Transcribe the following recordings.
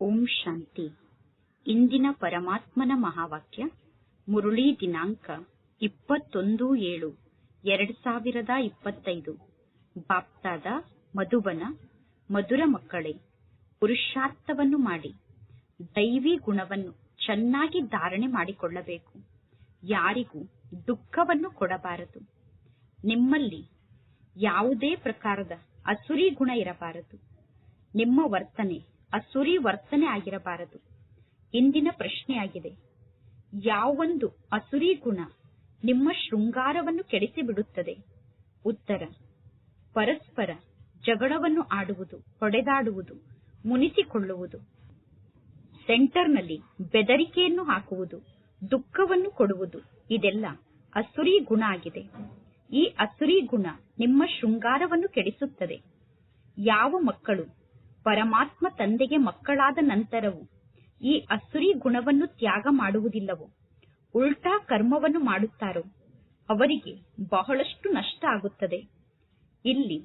ಓಂ ಶಾಂತಿ. ಇಂದಿನ ಪರಮಾತ್ಮನ ಮಹಾವಾಕ್ಯ, ಮುರುಳಿ ದಿನಾಂಕ ಇಪ್ಪತ್ತೊಂದು ಏಳು, ಎರಡ್ ಸಾವಿರದ ಇಪ್ಪತ್ತೈದು. ಬಾಪ್ತಾದ ಮಧುಬನ, ಮಧುರ ಮಕ್ಕಳೇ, ಪುರುಷಾರ್ಥವನ್ನು ಮಾಡಿ, ದೈವಿ ಗುಣವನ್ನು ಚೆನ್ನಾಗಿ ಧಾರಣೆ ಮಾಡಿಕೊಳ್ಳಬೇಕು. ಯಾರಿಗೂ ದುಃಖವನ್ನು ಕೊಡಬಾರದು. ನಿಮ್ಮಲ್ಲಿ ಯಾವುದೇ ಪ್ರಕಾರದ ಅಸುರಿ ಗುಣ ಇರಬಾರದು. ನಿಮ್ಮ ವರ್ತನೆ ಅಸುರಿ ವರ್ತನೆ ಆಗಿರಬಾರದು. ಇಂದಿನ ಪ್ರಶ್ನೆಯಾಗಿದೆ. ಯಾವೊಂದು ಅಸುರಿ ಗುಣ ನಿಮ್ಮ ಶೃಂಗಾರವನ್ನು ಕೆಡಿಸಿಬಿಡುತ್ತದೆ? ಉತ್ತರ, ಪರಸ್ಪರ ಜಗಳವನ್ನು ಆಡುವುದು, ಹೊಡೆದಾಡುವುದು, ಮುನಿಸಿಕೊಳ್ಳುವುದು. ಸೆಂಟರ್ನಲ್ಲಿ ಬೆದರಿಕೆಯನ್ನು ಹಾಕುವುದು, ದುಃಖವನ್ನು ಕೊಡುವುದು, ಇದೆಲ್ಲ ಅಸುರಿ ಗುಣ ಆಗಿದೆ. ಈ ಅಸುರಿ ಗುಣ ನಿಮ್ಮ ಶೃಂಗಾರವನ್ನು ಕೆಡಿಸುತ್ತದೆ. ಯಾವ ಮಕ್ಕಳು ಪರಮಾತ್ಮ ತಂದೆಗೆ ಮಕ್ಕಳಾದ ನಂತರವೂ ಈ ಅಸುರಿ ಗುಣವನ್ನು ತ್ಯಾಗ ಮಾಡುವುದಿಲ್ಲವೋ? ಉಲ್ಟಾ ಕರ್ಮವನ್ನು ಮಾಡುತ್ತಾರೋ? ಅವರಿಗೆ ಬಹಳಷ್ಟು ನಷ್ಟ ಆಗುತ್ತದೆ. ಇಲ್ಲಿ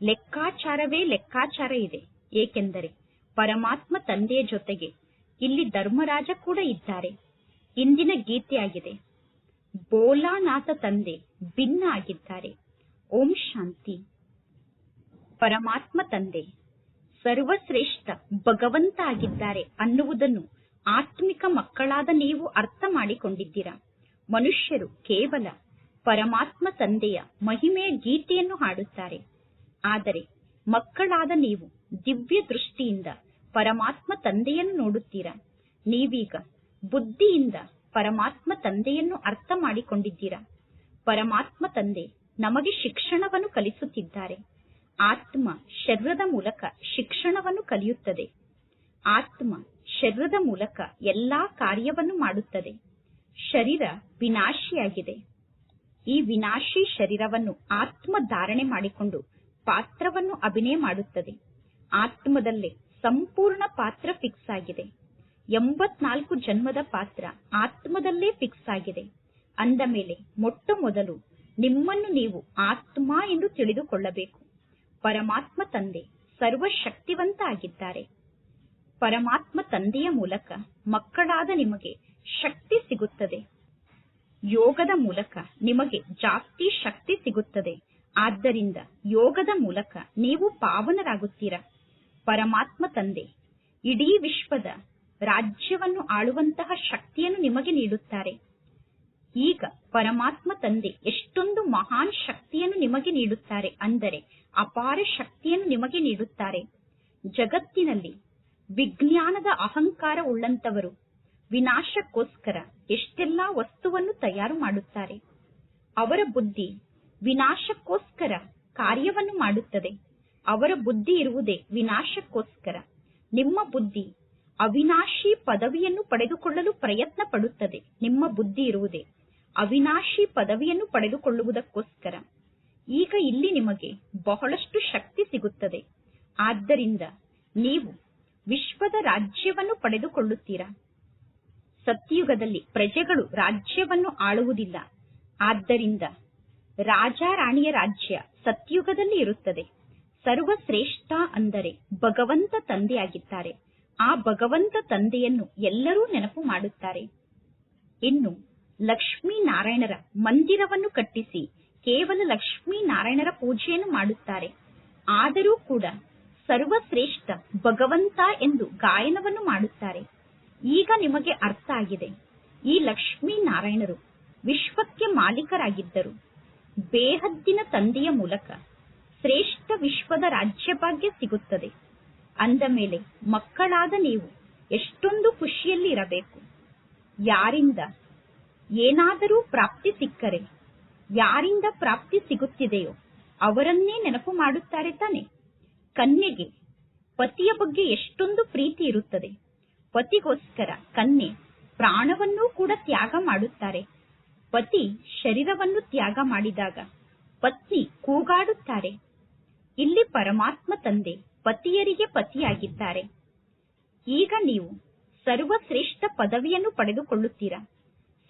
ಲೆಕ್ಕಾಚಾರವೇ ಲೆಕ್ಕಾಚಾರ ಇದೆ. ಏಕೆಂದರೆ ಪರಮಾತ್ಮ ತಂದೆಯ ಜೊತೆಗೆ ಇಲ್ಲಿ ಧರ್ಮರಾಜ ಕೂಡ ಇದ್ದಾರೆ. ಇಂದಿನ ಗೀತೆಯಾಗಿದೆ. ಬೋಲಾನಾಥ ತಂದೆ ಭಿನ್ನ ಆಗಿದ್ದಾರೆ. ಓಂ ಶಾಂತಿ. ಪರಮಾತ್ಮ ತಂದೆ ಸರ್ವಶ್ರೇಷ್ಠ ಭಗವಂತ ಆಗಿದ್ದಾರೆ ಅನ್ನುವುದನ್ನು ಆತ್ಮಿಕ ಮಕ್ಕಳಾದ ನೀವು ಅರ್ಥ ಮಾಡಿಕೊಂಡಿದ್ದೀರಾ. ಮನುಷ್ಯರು ಕೇವಲ ಪರಮಾತ್ಮ ತಂದೆಯ ಮಹಿಮೆಯ ಗೀತೆಯನ್ನು ಹಾಡುತ್ತಾರೆ. ಆದರೆ ಮಕ್ಕಳಾದ ನೀವು ದಿವ್ಯ ದೃಷ್ಟಿಯಿಂದ ಪರಮಾತ್ಮ ತಂದೆಯನ್ನು ನೋಡುತ್ತೀರಾ. ನೀವೀಗ ಬುದ್ಧಿಯಿಂದ ಪರಮಾತ್ಮ ತಂದೆಯನ್ನು ಅರ್ಥ ಮಾಡಿಕೊಂಡಿದ್ದೀರಾ. ಪರಮಾತ್ಮ ತಂದೆ ನಮಗೆ ಶಿಕ್ಷಣವನ್ನು ಕಲಿಸುತ್ತಿದ್ದಾರೆ. ಆತ್ಮ ಶರೀರದ ಮೂಲಕ ಶಿಕ್ಷಣವನ್ನು ಕಲಿಯುತ್ತದೆ. ಆತ್ಮ ಶರೀರದ ಮೂಲಕ ಎಲ್ಲಾ ಕಾರ್ಯವನ್ನು ಮಾಡುತ್ತದೆ. ಶರೀರ ವಿನಾಶಿಯಾಗಿದೆ. ಈ ವಿನಾಶಿ ಶರೀರವನ್ನು ಆತ್ಮ ಧಾರಣೆ ಮಾಡಿಕೊಂಡು ಪಾತ್ರವನ್ನು ಅಭಿನಯ ಮಾಡುತ್ತದೆ. ಆತ್ಮದಲ್ಲೇ ಸಂಪೂರ್ಣ ಪಾತ್ರ ಫಿಕ್ಸ್ ಆಗಿದೆ. ಎಂಬತ್ನಾಲ್ಕು ಜನ್ಮದ ಪಾತ್ರ ಆತ್ಮದಲ್ಲೇ ಫಿಕ್ಸ್ ಆಗಿದೆ. ಅಂದ ಮೇಲೆ ಮೊಟ್ಟ ಮೊದಲು ನಿಮ್ಮನ್ನು ನೀವು ಆತ್ಮ ಎಂದು ತಿಳಿದುಕೊಳ್ಳಬೇಕು. ಪರಮಾತ್ಮ ತಂದೆ ಸರ್ವಶಕ್ತಿವಂತ ಆಗಿದ್ದಾರೆ ಪರಮಾತ್ಮ ತಂದೆಯ ಮೂಲಕ ಮಕ್ಕಳಾದ ನಿಮಗೆ ಶಕ್ತಿ ಸಿಗುತ್ತದೆ. ಯೋಗದ ಮೂಲಕ ನಿಮಗೆ ಜಾಸ್ತಿ ಶಕ್ತಿ ಸಿಗುತ್ತದೆ. ಆದ್ದರಿಂದ ಯೋಗದ ಮೂಲಕ ನೀವು ಪಾವನರಾಗುತ್ತೀರಾ? ಪರಮಾತ್ಮ ತಂದೆ, ಇಡೀ ವಿಶ್ವದ ರಾಜ್ಯವನ್ನು ಆಳುವಂತಹ ಶಕ್ತಿಯನ್ನು ನಿಮಗೆ ನೀಡುತ್ತಾರೆ. ಈಗ ಪರಮಾತ್ಮ ತಂದೆ ಎಷ್ಟೊಂದು ಮಹಾನ್ ಶಕ್ತಿಯನ್ನು ನಿಮಗೆ ನೀಡುತ್ತಾರೆ ಅಂದರೆ ಅಪಾರ ಶಕ್ತಿಯನ್ನು ನಿಮಗೆ ನೀಡುತ್ತಾರೆ. ಜಗತ್ತಿನಲ್ಲಿ ವಿಜ್ಞಾನದ ಅಹಂಕಾರ ಉಳ್ಳಂತವರು ವಿನಾಶಕ್ಕೋಸ್ಕರ ಎಷ್ಟೆಲ್ಲಾ ವಸ್ತುವನ್ನು ತಯಾರು ಮಾಡುತ್ತಾರೆ. ಅವರ ಬುದ್ಧಿ ವಿನಾಶಕ್ಕೋಸ್ಕರ ಕಾರ್ಯವನ್ನು ಮಾಡುತ್ತದೆ. ಅವರ ಬುದ್ಧಿ ಇರುವುದೇ ವಿನಾಶಕ್ಕೋಸ್ಕರ. ನಿಮ್ಮ ಬುದ್ಧಿ ಅವಿನಾಶಿ ಪದವಿಯನ್ನು ಪಡೆದುಕೊಳ್ಳಲು ಪ್ರಯತ್ನ ಪಡುತ್ತದೆ ನಿಮ್ಮ ಬುದ್ಧಿ ಇರುವುದೇ ಅವಿನಾಶಿ ಪದವಿಯನ್ನು ಪಡೆದುಕೊಳ್ಳುವುದಕ್ಕೋಸ್ಕರ. ಈಗ ಇಲ್ಲಿ ನಿಮಗೆ ಬಹಳಷ್ಟು ಶಕ್ತಿ ಸಿಗುತ್ತದೆ. ಆದ್ದರಿಂದ ನೀವು ವಿಶ್ವದ ರಾಜ್ಯವನ್ನು ಪಡೆದುಕೊಳ್ಳುತ್ತೀರಾ? ಸತ್ಯುಗದಲ್ಲಿ ಪ್ರಜೆಗಳು ರಾಜ್ಯವನ್ನು ಆಳುವುದಿಲ್ಲ. ಆದ್ದರಿಂದ ರಾಜ ರಾಣಿಯ ರಾಜ್ಯ ಸತ್ಯುಗದಲ್ಲಿ ಇರುತ್ತದೆ. ಸರ್ವಶ್ರೇಷ್ಠ ಅಂದರೆ ಭಗವಂತ ತಂದೆಯಾಗಿದ್ದಾರೆ. ಆ ಭಗವಂತ ತಂದೆಯನ್ನು ಎಲ್ಲರೂ ನೆನಪು ಮಾಡುತ್ತಾರೆ. ಇನ್ನು ಲಕ್ಷ್ಮೀನಾರಾಯಣರ ಮಂದಿರವನ್ನು ಕಟ್ಟಿಸಿ ಕೇವಲ ಲಕ್ಷ್ಮೀನಾರಾಯಣರ ಪೂಜೆಯನ್ನು ಮಾಡುತ್ತಾರೆ. ಆದರೂ ಕೂಡ ಸರ್ವಶ್ರೇಷ್ಠ ಭಗವಂತ ಎಂದು ಗಾಯನವನ್ನು ಮಾಡುತ್ತಾರೆ. ಈಗ ನಿಮಗೆ ಅರ್ಥ ಆಗಿದೆ. ಈ ಲಕ್ಷ್ಮೀನಾರಾಯಣರು ವಿಶ್ವಕ್ಕೆ ಮಾಲೀಕರಾಗಿದ್ದರು. ಬೇಹದ್ದಿನ ತಂದೆಯ ಮೂಲಕ ಶ್ರೇಷ್ಠ ವಿಶ್ವದ ರಾಜ್ಯಭಾಗ್ಯ ಸಿಗುತ್ತದೆ. ಅಂದ ಮೇಲೆ ಮಕ್ಕಳಾದ ನೀವು ಎಷ್ಟೊಂದು ಖುಷಿಯಲ್ಲಿ ಇರಬೇಕು. ಯಾರಿಂದ ಏನಾದರೂ ಪ್ರಾಪ್ತಿ ಸಿಕ್ಕರೆ, ಯಾರಿಂದ ಪ್ರಾಪ್ತಿ ಸಿಗುತ್ತಿದೆಯೋ ಅವರನ್ನೇ ನೆನಪು ಮಾಡುತ್ತಾರೆ ತಾನೆ. ಕನ್ಯೆಗೆ ಪತಿಯ ಬಗ್ಗೆ ಎಷ್ಟೊಂದು ಪ್ರೀತಿ ಇರುತ್ತದೆ. ಪತಿಗೋಸ್ಕರ ಕನ್ಯೆ ಪ್ರಾಣವನ್ನೂ ಕೂಡ ತ್ಯಾಗ ಮಾಡುತ್ತಾರೆ. ಪತಿ ಶರೀರವನ್ನು ತ್ಯಾಗ ಮಾಡಿದಾಗ ಪತ್ನಿ ಕೂಗಾಡುತ್ತಾರೆ. ಇಲ್ಲಿ ಪರಮಾತ್ಮ ತಂದೆ ಪತಿಯರಿಗೆ ಪತಿಯಾಗಿದ್ದಾರೆ. ಈಗ ನೀವು ಸರ್ವಶ್ರೇಷ್ಠ ಪದವಿಯನ್ನು ಪಡೆದುಕೊಳ್ಳುತ್ತೀರಾ?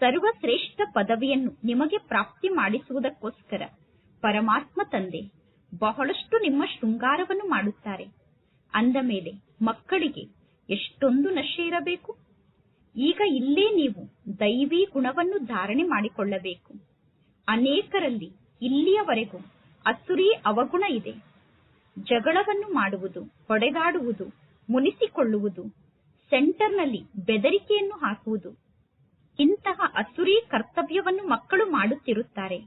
ಸರ್ವಶ್ರೇಷ್ಠ ಪದವಿಯನ್ನು ನಿಮಗೆ ಪ್ರಾಪ್ತಿ ಮಾಡಿಸುವುದಕ್ಕೋಸ್ಕರ ಪರಮಾತ್ಮ ತಂದೆ ಬಹಳಷ್ಟು ನಿಮ್ಮ ಶೃಂಗಾರವನ್ನು ಮಾಡುತ್ತಾರೆ. ಅಂದ ಮೇಲೆ ಮಕ್ಕಳಿಗೆ ಎಷ್ಟೊಂದು ನಶೆ ಇರಬೇಕು? ಈಗ ಇಲ್ಲೇ ನೀವು ದೈವಿ ಗುಣವನ್ನು ಧಾರಣೆ ಮಾಡಿಕೊಳ್ಳಬೇಕು. ಅನೇಕರಲ್ಲಿ ಇಲ್ಲಿಯವರೆಗೂ ಅಸುರಿ ಅವಗುಣ ಇದೆ. ಜಗಳವನ್ನು ಮಾಡುವುದು, ಹೊಡೆದಾಡುವುದು, ಮುನಿಸಿಕೊಳ್ಳುವುದು, ಸೆಂಟರ್ನಲ್ಲಿ ಬೆದರಿಕೆಯನ್ನು ಹಾಕುವುದು ಇಂತಹ ಅಸುರಿ ಕರ್ತವ್ಯವನ್ನು ಮಕ್ಕಳು ಮಾಡುತ್ತಿರುತ್ತಾರೆ.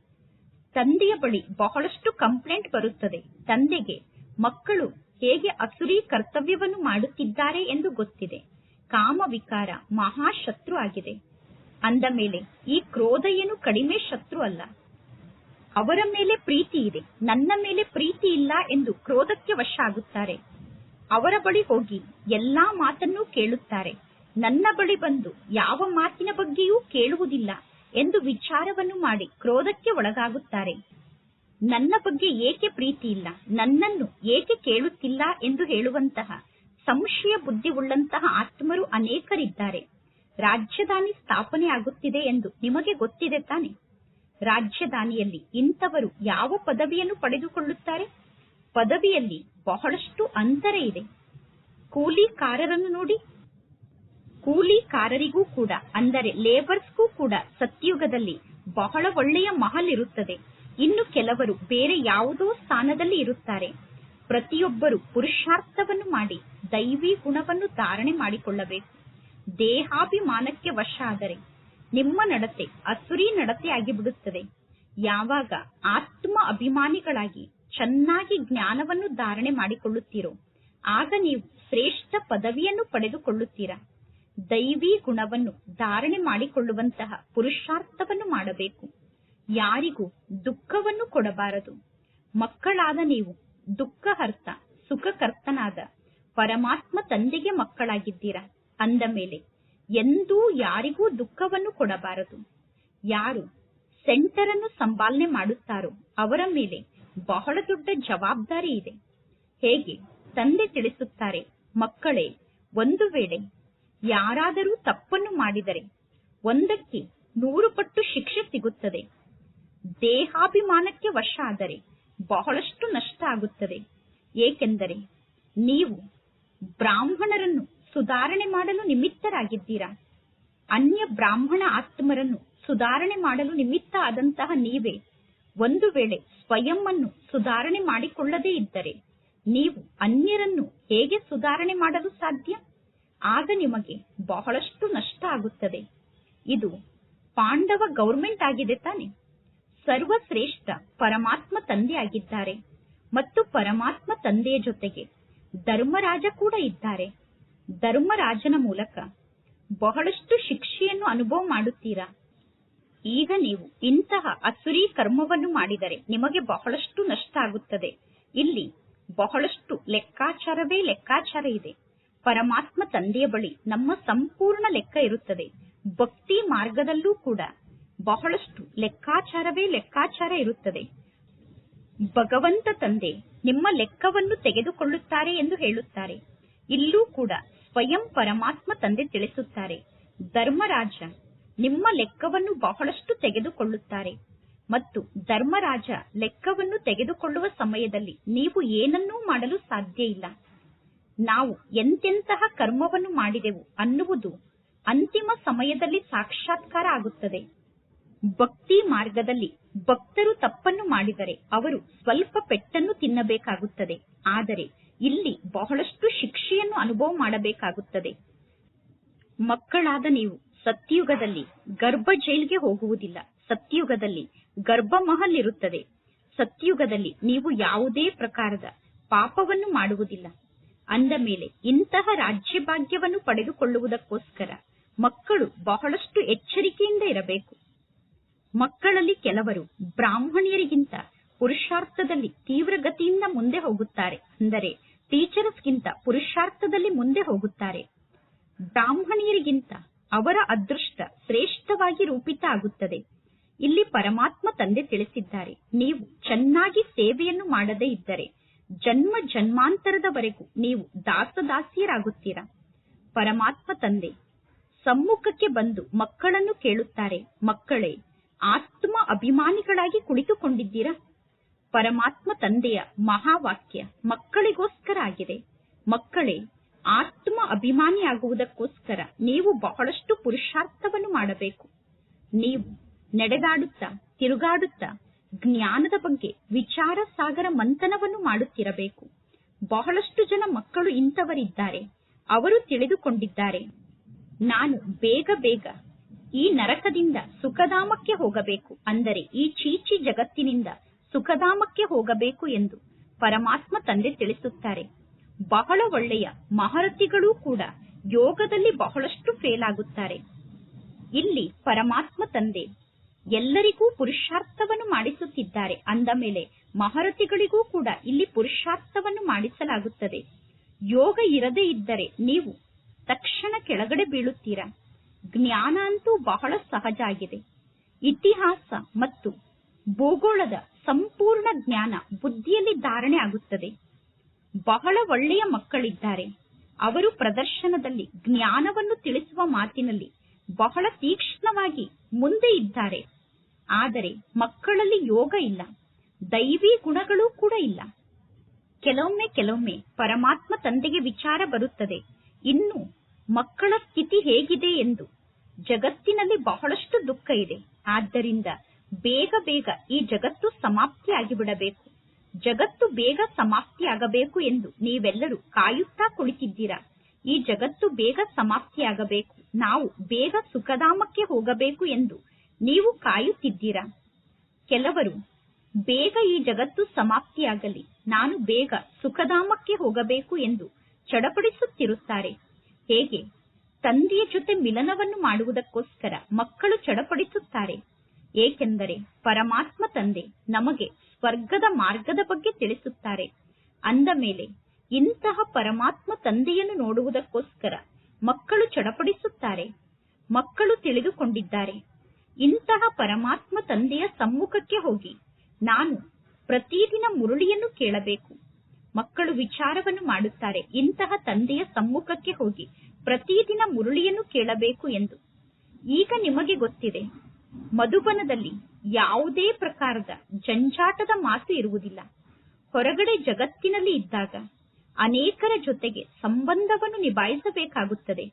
ತಂದೆಯ ಬಳಿ ಬಹಳಷ್ಟು ಕಂಪ್ಲೇಂಟ್ ಬರುತ್ತದೆ. ತಂದೆಗೆ, ಮಕ್ಕಳು ಹೇಗೆ ಅಸುರಿ ಕರ್ತವ್ಯವನ್ನು ಮಾಡುತ್ತಿದ್ದಾರೆ ಎಂದು ಗೊತ್ತಿದೆ. ಕಾಮ ವಿಕಾರ ಮಹಾಶತ್ರು ಆಗಿದೆ. ಅಂದ ಮೇಲೆ, ಈ ಕ್ರೋಧ ಏನು ಕಡಿಮೆ ಶತ್ರು ಅಲ್ಲ. ಅವರ ಮೇಲೆ ಪ್ರೀತಿ ಇದೆ. ನನ್ನ ಮೇಲೆ ಪ್ರೀತಿ ಇಲ್ಲ ಎಂದು ಕ್ರೋಧಕ್ಕೆ ವಶ ಆಗುತ್ತಾರೆ ಅವರ ಬಳಿ ಹೋಗಿ ಎಲ್ಲಾ ಮಾತನ್ನೂ ಕೇಳುತ್ತಾರೆ. ನನ್ನ ಬಳಿ ಬಂದು ಯಾವ ಮಾತಿನ ಬಗ್ಗೆಯೂ ಕೇಳುವುದಿಲ್ಲ ಎಂದು ವಿಚಾರವನ್ನು ಮಾಡಿ ಕ್ರೋಧಕ್ಕೆ ಒಳಗಾಗುತ್ತಾರೆ. ನನ್ನ ಬಗ್ಗೆ ಏಕೆ ಪ್ರೀತಿ ಇಲ್ಲ? ನನ್ನನ್ನು ಏಕೆ ಕೇಳುತ್ತಿಲ್ಲ ಎಂದು ಹೇಳುವಂತಹ ಸಂಶಯ ಬುದ್ಧಿ ಉಳ್ಳಂತಹ ಆತ್ಮರು ಅನೇಕರಿದ್ದಾರೆ. ರಾಜ್ಯಧಾನಿ ಸ್ಥಾಪನೆ ಆಗುತ್ತಿದೆ ಎಂದು ನಿಮಗೆ ಗೊತ್ತಿದೆ ತಾನೆ? ರಾಜ್ಯಧಾನಿಯಲ್ಲಿ ಇಂಥವರು ಯಾವ ಪದವಿಯನ್ನು ಪಡೆದುಕೊಳ್ಳುತ್ತಾರೆ? ಪದವಿಯಲ್ಲಿ ಬಹಳಷ್ಟು ಅಂತರ ಇದೆ. ಕೂಲಿಕಾರರನ್ನು ನೋಡಿ ಕೂಲಿಕಾರರಿಗೂ ಕೂಡ, ಅಂದರೆ ಲೇಬರ್ಸ್ಗೂ ಕೂಡ ಸತ್ಯುಗದಲ್ಲಿ ಬಹಳ ಒಳ್ಳೆಯ ಮಹಲ್ ಇರುತ್ತದೆ. ಇನ್ನು ಕೆಲವರು ಬೇರೆ ಯಾವುದೋ ಸ್ಥಾನದಲ್ಲಿ ಇರುತ್ತಾರೆ. ಪ್ರತಿಯೊಬ್ಬರು ಪುರುಷಾರ್ಥವನ್ನು ಮಾಡಿ, ದೈವಿ ಗುಣವನ್ನು ಧಾರಣೆ ಮಾಡಿಕೊಳ್ಳಬೇಕು. ದೇಹಾಭಿಮಾನಕ್ಕೆ ವಶ ಆದರೆ ನಿಮ್ಮ ನಡತೆ ಅಸುರಿ ನಡತೆ ಆಗಿಬಿಡುತ್ತದೆ. ಯಾವಾಗ ಆತ್ಮ ಅಭಿಮಾನಿಗಳಾಗಿ ಚೆನ್ನಾಗಿ ಜ್ಞಾನವನ್ನು ಧಾರಣೆ ಮಾಡಿಕೊಳ್ಳುತ್ತೀರೋ, ಆಗ ನೀವು ಶ್ರೇಷ್ಠ ಪದವಿಯನ್ನು ಪಡೆದುಕೊಳ್ಳುತ್ತೀರಾ. ದೈವಿ ಗುಣವನ್ನು ಧಾರಣೆ ಮಾಡಿಕೊಳ್ಳುವಂತಹ ಪುರುಷಾರ್ಥವನ್ನು ಮಾಡಬೇಕು. ಯಾರಿಗೂ ದುಃಖವನ್ನು ಕೊಡಬಾರದು. ಮಕ್ಕಳಾದ ನೀವು ದುಃಖಹರ್ತ, ಸುಖಕರ್ತನಾದ ಪರಮಾತ್ಮ ತಂದೆಗೆ ಮಕ್ಕಳಾಗಿದ್ದೀರಾ? ಅಂದ ಮೇಲೆ, ಎಂದೂ ಯಾರಿಗೂ ದುಃಖವನ್ನು ಕೊಡಬಾರದು. ಯಾರು ಸೆಂಟರ್ ಅನ್ನು ಸಂಪಾಲನೆ ಮಾಡುತ್ತಾರೋ ಅವರ ಮೇಲೆ ಬಹಳ ದೊಡ್ಡ ಜವಾಬ್ದಾರಿ ಇದೆ. ಹೇಗೆ? ತಂದೆ ತಿಳಿಸುತ್ತಾರೆ, ಮಕ್ಕಳೇ, ಒಂದು ವೇಳೆ ಯಾರಾದರೂ ತಪ್ಪನ್ನು ಮಾಡಿದರೆ ಒಂದಕ್ಕೆ ನೂರು ಪಟ್ಟು ಶಿಕ್ಷೆ ಸಿಗುತ್ತದೆ. ದೇಹಾಭಿಮಾನಕ್ಕೆ ವಶ ಆದರೆ ಬಹಳಷ್ಟು ನಷ್ಟ ಆಗುತ್ತದೆ. ಏಕೆಂದರೆ ನೀವು ಬ್ರಾಹ್ಮಣರನ್ನು ಸುಧಾರಣೆ ಮಾಡಲು ನಿಮಿತ್ತರಾಗಿದ್ದೀರಾ? ಅನ್ಯ ಬ್ರಾಹ್ಮಣ ಆತ್ಮರನ್ನು ಸುಧಾರಣೆ ಮಾಡಲು ನಿಮಿತ್ತ ಆದಂತಹ ನೀವೇ ಒಂದು ವೇಳೆ ಸ್ವಯಂ ಅನ್ನು ಸುಧಾರಣೆ ಮಾಡಿಕೊಳ್ಳದೇ ಇದ್ದರೆ ನೀವು ಅನ್ಯರನ್ನು ಹೇಗೆ ಸುಧಾರಣೆ ಮಾಡಲು ಸಾಧ್ಯ? ಆಗ ನಿಮಗೆ ಬಹಳಷ್ಟು ನಷ್ಟ ಆಗುತ್ತದೆ. ಇದು ಪಾಂಡವ ಗೌರ್ಮೆಂಟ್ ಆಗಿದೆ ತಾನೆ. ಸರ್ವಶ್ರೇಷ್ಠ ಪರಮಾತ್ಮ ತಂದೆ ಆಗಿದ್ದಾರೆ ಮತ್ತು ಪರಮಾತ್ಮ ತಂದೆಯ ಜೊತೆಗೆ ಧರ್ಮರಾಜ ಕೂಡ ಇದ್ದಾರೆ. ಧರ್ಮರಾಜನ ಮೂಲಕ ಬಹಳಷ್ಟು ಶಿಕ್ಷೆಯನ್ನು ಅನುಭವ ಮಾಡುತ್ತೀರಾ? ಈಗ ನೀವು ಇಂತಹ ಅಸುರಿ ಕರ್ಮವನ್ನು ಮಾಡಿದರೆ ನಿಮಗೆ ಬಹಳಷ್ಟು ನಷ್ಟ ಆಗುತ್ತದೆ. ಇಲ್ಲಿ ಬಹಳಷ್ಟು ಲೆಕ್ಕಾಚಾರವೇ ಲೆಕ್ಕಾಚಾರ ಇದೆ. ಪರಮಾತ್ಮ ತಂದೆಯ ಬಳಿ ನಮ್ಮ ಸಂಪೂರ್ಣ ಲೆಕ್ಕ ಇರುತ್ತದೆ. ಭಕ್ತಿ ಮಾರ್ಗದಲ್ಲೂ ಕೂಡ ಬಹಳಷ್ಟು ಲೆಕ್ಕಾಚಾರವೇ ಲೆಕ್ಕಾಚಾರ ಇರುತ್ತದೆ. ಭಗವಂತ ತಂದೆ ನಿಮ್ಮ ಲೆಕ್ಕವನ್ನು ತೆಗೆದುಕೊಳ್ಳುತ್ತಾರೆ ಎಂದು ಹೇಳುತ್ತಾರೆ. ಇಲ್ಲೂ ಕೂಡ ಸ್ವಯಂ ಪರಮಾತ್ಮ ತಂದೆ ತಿಳಿಸುತ್ತಾರೆ. ಧರ್ಮರಾಜ ನಿಮ್ಮ ಲೆಕ್ಕವನ್ನು ಬಹಳಷ್ಟು ತೆಗೆದುಕೊಳ್ಳುತ್ತಾರೆ. ಮತ್ತು ಧರ್ಮರಾಜ ಲೆಕ್ಕವನ್ನು ತೆಗೆದುಕೊಳ್ಳುವ ಸಮಯದಲ್ಲಿ ನೀವು ಏನನ್ನೂ ಮಾಡಲು ಸಾಧ್ಯ ಇಲ್ಲ. ನಾವು ಎಂತೆಂತಹ ಕರ್ಮವನ್ನು ಮಾಡಿದೆವು ಅನ್ನುವುದು ಅಂತಿಮ ಸಮಯದಲ್ಲಿ ಸಾಕ್ಷಾತ್ಕಾರ ಆಗುತ್ತದೆ. ಭಕ್ತಿ ಮಾರ್ಗದಲ್ಲಿ ಭಕ್ತರು ತಪ್ಪನ್ನು ಮಾಡಿದರೆ ಅವರು ಸ್ವಲ್ಪ ಪೆಟ್ಟನ್ನು ತಿನ್ನಬೇಕಾಗುತ್ತದೆ. ಆದರೆ ಇಲ್ಲಿ ಬಹಳಷ್ಟು ಶಿಕ್ಷೆಯನ್ನು ಅನುಭವ ಮಾಡಬೇಕಾಗುತ್ತದೆ. ಮಕ್ಕಳಾದ ನೀವು ಸತ್ಯುಗದಲ್ಲಿ ಗರ್ಭ ಜೈಲ್ಗೆ ಹೋಗುವುದಿಲ್ಲ. ಸತ್ಯುಗದಲ್ಲಿ ಗರ್ಭ ಮಹಲ್ ಇರುತ್ತದೆ ಸತ್ಯುಗದಲ್ಲಿ ನೀವು ಯಾವುದೇ ಪ್ರಕಾರದ ಪಾಪವನ್ನು ಮಾಡುವುದಿಲ್ಲ. ಅಂದ ಮೇಲೆ ಇಂತಹ ರಾಜ್ಯ ಭಾಗ್ಯವನ್ನು ಪಡೆದುಕೊಳ್ಳುವುದಕ್ಕೋಸ್ಕರ ಮಕ್ಕಳು ಬಹಳಷ್ಟು ಎಚ್ಚರಿಕೆಯಿಂದ ಇರಬೇಕು. ಮಕ್ಕಳಲ್ಲಿ ಕೆಲವರು ಬ್ರಾಹ್ಮಣಿಯರಿಗಿಂತ ಪುರುಷಾರ್ಥದಲ್ಲಿ ತೀವ್ರಗತಿಯಿಂದ ಮುಂದೆ ಹೋಗುತ್ತಾರೆ. ಅಂದರೆ ಟೀಚರ್ಸ್ಗಿಂತ ಪುರುಷಾರ್ಥದಲ್ಲಿ ಮುಂದೆ ಹೋಗುತ್ತಾರೆ. ಬ್ರಾಹ್ಮಣಿಯರಿಗಿಂತ ಅವರ ಅದೃಷ್ಟ ಶ್ರೇಷ್ಠವಾಗಿ ರೂಪಿತ ಆಗುತ್ತದೆ. ಇಲ್ಲಿ ಪರಮಾತ್ಮ ತಂದೆ ತಿಳಿಸಿದ್ದಾರೆ, ನೀವು ಚೆನ್ನಾಗಿ ಸೇವೆಯನ್ನು ಮಾಡದೇ ಇದ್ದರೆ ಜನ್ಮ ಜನ್ಮಾಂತರದವರೆಗೂ ನೀವು ದಾಸದಾಸಿಯರಾಗುತ್ತೀರಾ? ಪರಮಾತ್ಮ ತಂದೆ, ಸಮ್ಮುಖಕ್ಕೆ ಬಂದು ಮಕ್ಕಳನ್ನು ಕೇಳುತ್ತಾರೆ, ಮಕ್ಕಳೇ, ಆತ್ಮ ಅಭಿಮಾನಿಗಳಾಗಿ ಕುಳಿತುಕೊಂಡಿದ್ದೀರಾ? ಪರಮಾತ್ಮ ತಂದೆಯ ಮಹಾವಾಕ್ಯ ಮಕ್ಕಳಿಗೋಸ್ಕರ ಆಗಿದೆ. ಮಕ್ಕಳೇ, ಆತ್ಮ ಅಭಿಮಾನಿಯಾಗುವುದಕ್ಕೋಸ್ಕರ ನೀವು ಬಹಳಷ್ಟು ಪುರುಷಾರ್ಥವನ್ನು ಮಾಡಬೇಕು. ನೀವು ನಡೆದಾಡುತ್ತಾ, ತಿರುಗಾಡುತ್ತಾ ಜ್ಞಾನದ ಬಗ್ಗೆ ವಿಚಾರ ಸಾಗರ ಮಂಥನವನ್ನು ಮಾಡುತ್ತಿರಬೇಕು. ಬಹಳಷ್ಟು ಜನ ಮಕ್ಕಳು ಇಂಥವರಿದ್ದಾರೆ. ಅವರು ತಿಳಿದುಕೊಂಡಿದ್ದಾರೆ. ನಾನು ಬೇಗ ಬೇಗ ಈ ನರಕದಿಂದ ಸುಖಧಾಮಕ್ಕೆ ಹೋಗಬೇಕು. ಅಂದರೆ ಈ ಚೀಚಿ ಜಗತ್ತಿನಿಂದ ಸುಖಧಾಮಕ್ಕೆ ಹೋಗಬೇಕು ಎಂದು ಪರಮಾತ್ಮ ತಂದೆ ತಿಳಿಸುತ್ತಾರೆ. ಬಹಳ ಒಳ್ಳೆಯ ಮಹರತಿಗಳೂ ಕೂಡ ಯೋಗದಲ್ಲಿ ಬಹಳಷ್ಟು ಫೇಲ್ ಆಗುತ್ತಾರೆ. ಇಲ್ಲಿ ಪರಮಾತ್ಮ ತಂದೆ ಎಲ್ಲರಿಗೂ ಪುರುಷಾರ್ಥವನ್ನು ಮಾಡಿಸುತ್ತಿದ್ದಾರೆ. ಅಂದ ಮೇಲೆ ಮಹಾರಥಿಗಳಿಗೂ ಕೂಡ ಇಲ್ಲಿ ಪುರುಷಾರ್ಥವನ್ನು ಮಾಡಿಸಲಾಗುತ್ತದೆ. ಯೋಗ ಇರದೇ ಇದ್ದರೆ ನೀವು ತಕ್ಷಣ ಕೆಳಗಡೆ ಬೀಳುತ್ತೀರಾ. ಜ್ಞಾನ ಅಂತೂ ಬಹಳ ಸಹಜ ಆಗಿದೆ. ಇತಿಹಾಸ ಮತ್ತು ಭೂಗೋಳದ ಸಂಪೂರ್ಣ ಜ್ಞಾನ ಬುದ್ಧಿಯಲ್ಲಿ ಧಾರಣೆ ಆಗುತ್ತದೆ. ಬಹಳ ಒಳ್ಳೆಯ ಮಕ್ಕಳಿದ್ದಾರೆ. ಅವರು ಪ್ರದರ್ಶನದಲ್ಲಿ ಜ್ಞಾನವನ್ನು ತಿಳಿಸುವ ಮಾತಿನಲ್ಲಿ ಬಹಳ ತೀಕ್ಷ್ಣವಾಗಿ ಮುಂದೆ ಇದ್ದಾರೆ. ಆದರೆ ಮಕ್ಕಳಲ್ಲಿ ಯೋಗ ಇಲ್ಲ, ದೈವಿ ಗುಣಗಳೂ ಕೂಡ ಇಲ್ಲ. ಕೆಲವೊಮ್ಮೆ ಕೆಲವೊಮ್ಮೆ ಪರಮಾತ್ಮ ತಂದೆಗೆ ವಿಚಾರ ಬರುತ್ತದೆ, ಇನ್ನು ಮಕ್ಕಳ ಸ್ಥಿತಿ ಹೇಗಿದೆ ಎಂದು. ಜಗತ್ತಿನಲ್ಲಿ ಬಹಳಷ್ಟು ದುಃಖ ಇದೆ, ಆದ್ದರಿಂದ ಬೇಗ ಬೇಗ ಈ ಜಗತ್ತು ಸಮಾಪ್ತಿಯಾಗಿ ಬಿಡಬೇಕು ಜಗತ್ತು ಬೇಗ ಸಮಾಪ್ತಿಯಾಗಬೇಕು ಎಂದು ನೀವೆಲ್ಲರೂ ಕಾಯುತ್ತಾ ಕುಳಿತಿದ್ದೀರಾ? ಈ ಜಗತ್ತು ಬೇಗ ಸಮಾಪ್ತಿಯಾಗಬೇಕು, ನಾವು ಬೇಗ ಸುಖಧಾಮಕ್ಕೆ ಹೋಗಬೇಕು ಎಂದು ನೀವು ಕಾಯುತ್ತಿದ್ದೀರಾ? ಕೆಲವರು, ಬೇಗ ಈ ಜಗತ್ತು ಸಮಾಪ್ತಿಯಾಗಲಿ. ನಾನು ಬೇಗ ಸುಖಧಾಮಕ್ಕೆ ಹೋಗಬೇಕು ಎಂದು ಚಡಪಡಿಸುತ್ತಿರುತ್ತಾರೆ. ಹೇಗೆ? ತಂದೆಯ ಜೊತೆ ಮಿಲನವನ್ನು ಮಾಡುವುದಕ್ಕೋಸ್ಕರ ಮಕ್ಕಳು ಚಡಪಡಿಸುತ್ತಾರೆ. ಏಕೆಂದರೆ ಪರಮಾತ್ಮ ತಂದೆ ನಮಗೆ ಸ್ವರ್ಗದ ಮಾರ್ಗದ ಬಗ್ಗೆ ತಿಳಿಸುತ್ತಾರೆ. ಅಂದ ಮೇಲೆ, ಇಂತಹ ಪರಮಾತ್ಮ ತಂದೆಯನ್ನು ನೋಡುವುದಕ್ಕೋಸ್ಕರ ಮಕ್ಕಳು ಚಡಪಡಿಸುತ್ತಾರೆ. ಮಕ್ಕಳು ತಿಳಿದುಕೊಂಡಿದ್ದಾರೆ. ಇಂತಹ ಪರಮಾತ್ಮ ತಂದೆಯ ಸಮ್ಮುಖಕ್ಕೆ ಹೋಗಿ. ನಾನು ಪ್ರತಿದಿನ ಮುರುಳಿಯನ್ನು ಕೇಳಬೇಕು. ಮಕ್ಕಳು ವಿಚಾರವನ್ನು ಮಾಡುತ್ತಾರೆ. ಇಂತಹ ತಂದೆಯ ಸಮ್ಮುಖಕ್ಕೆ ಹೋಗಿ ಪ್ರತಿದಿನ ಮುರುಳಿಯನ್ನು ಕೇಳಬೇಕು ಎಂದು. ಈಗ ನಿಮಗೆ ಗೊತ್ತಿದೆ, ಮಧುಬನದಲ್ಲಿ ಯಾವುದೇ ಪ್ರಕಾರದ ಜಂಜಾಟದ ಮಾತು ಇರುವುದಿಲ್ಲ. ಹೊರಗಡೆ ಜಗತ್ತಿನಲ್ಲಿ ಇದ್ದಾಗ ಅನೇಕರ ಜೊತೆಗೆ ಸಂಬಂಧವನ್ನು ನಿಭಾಯಿಸಬೇಕಾಗುತ್ತದೆ.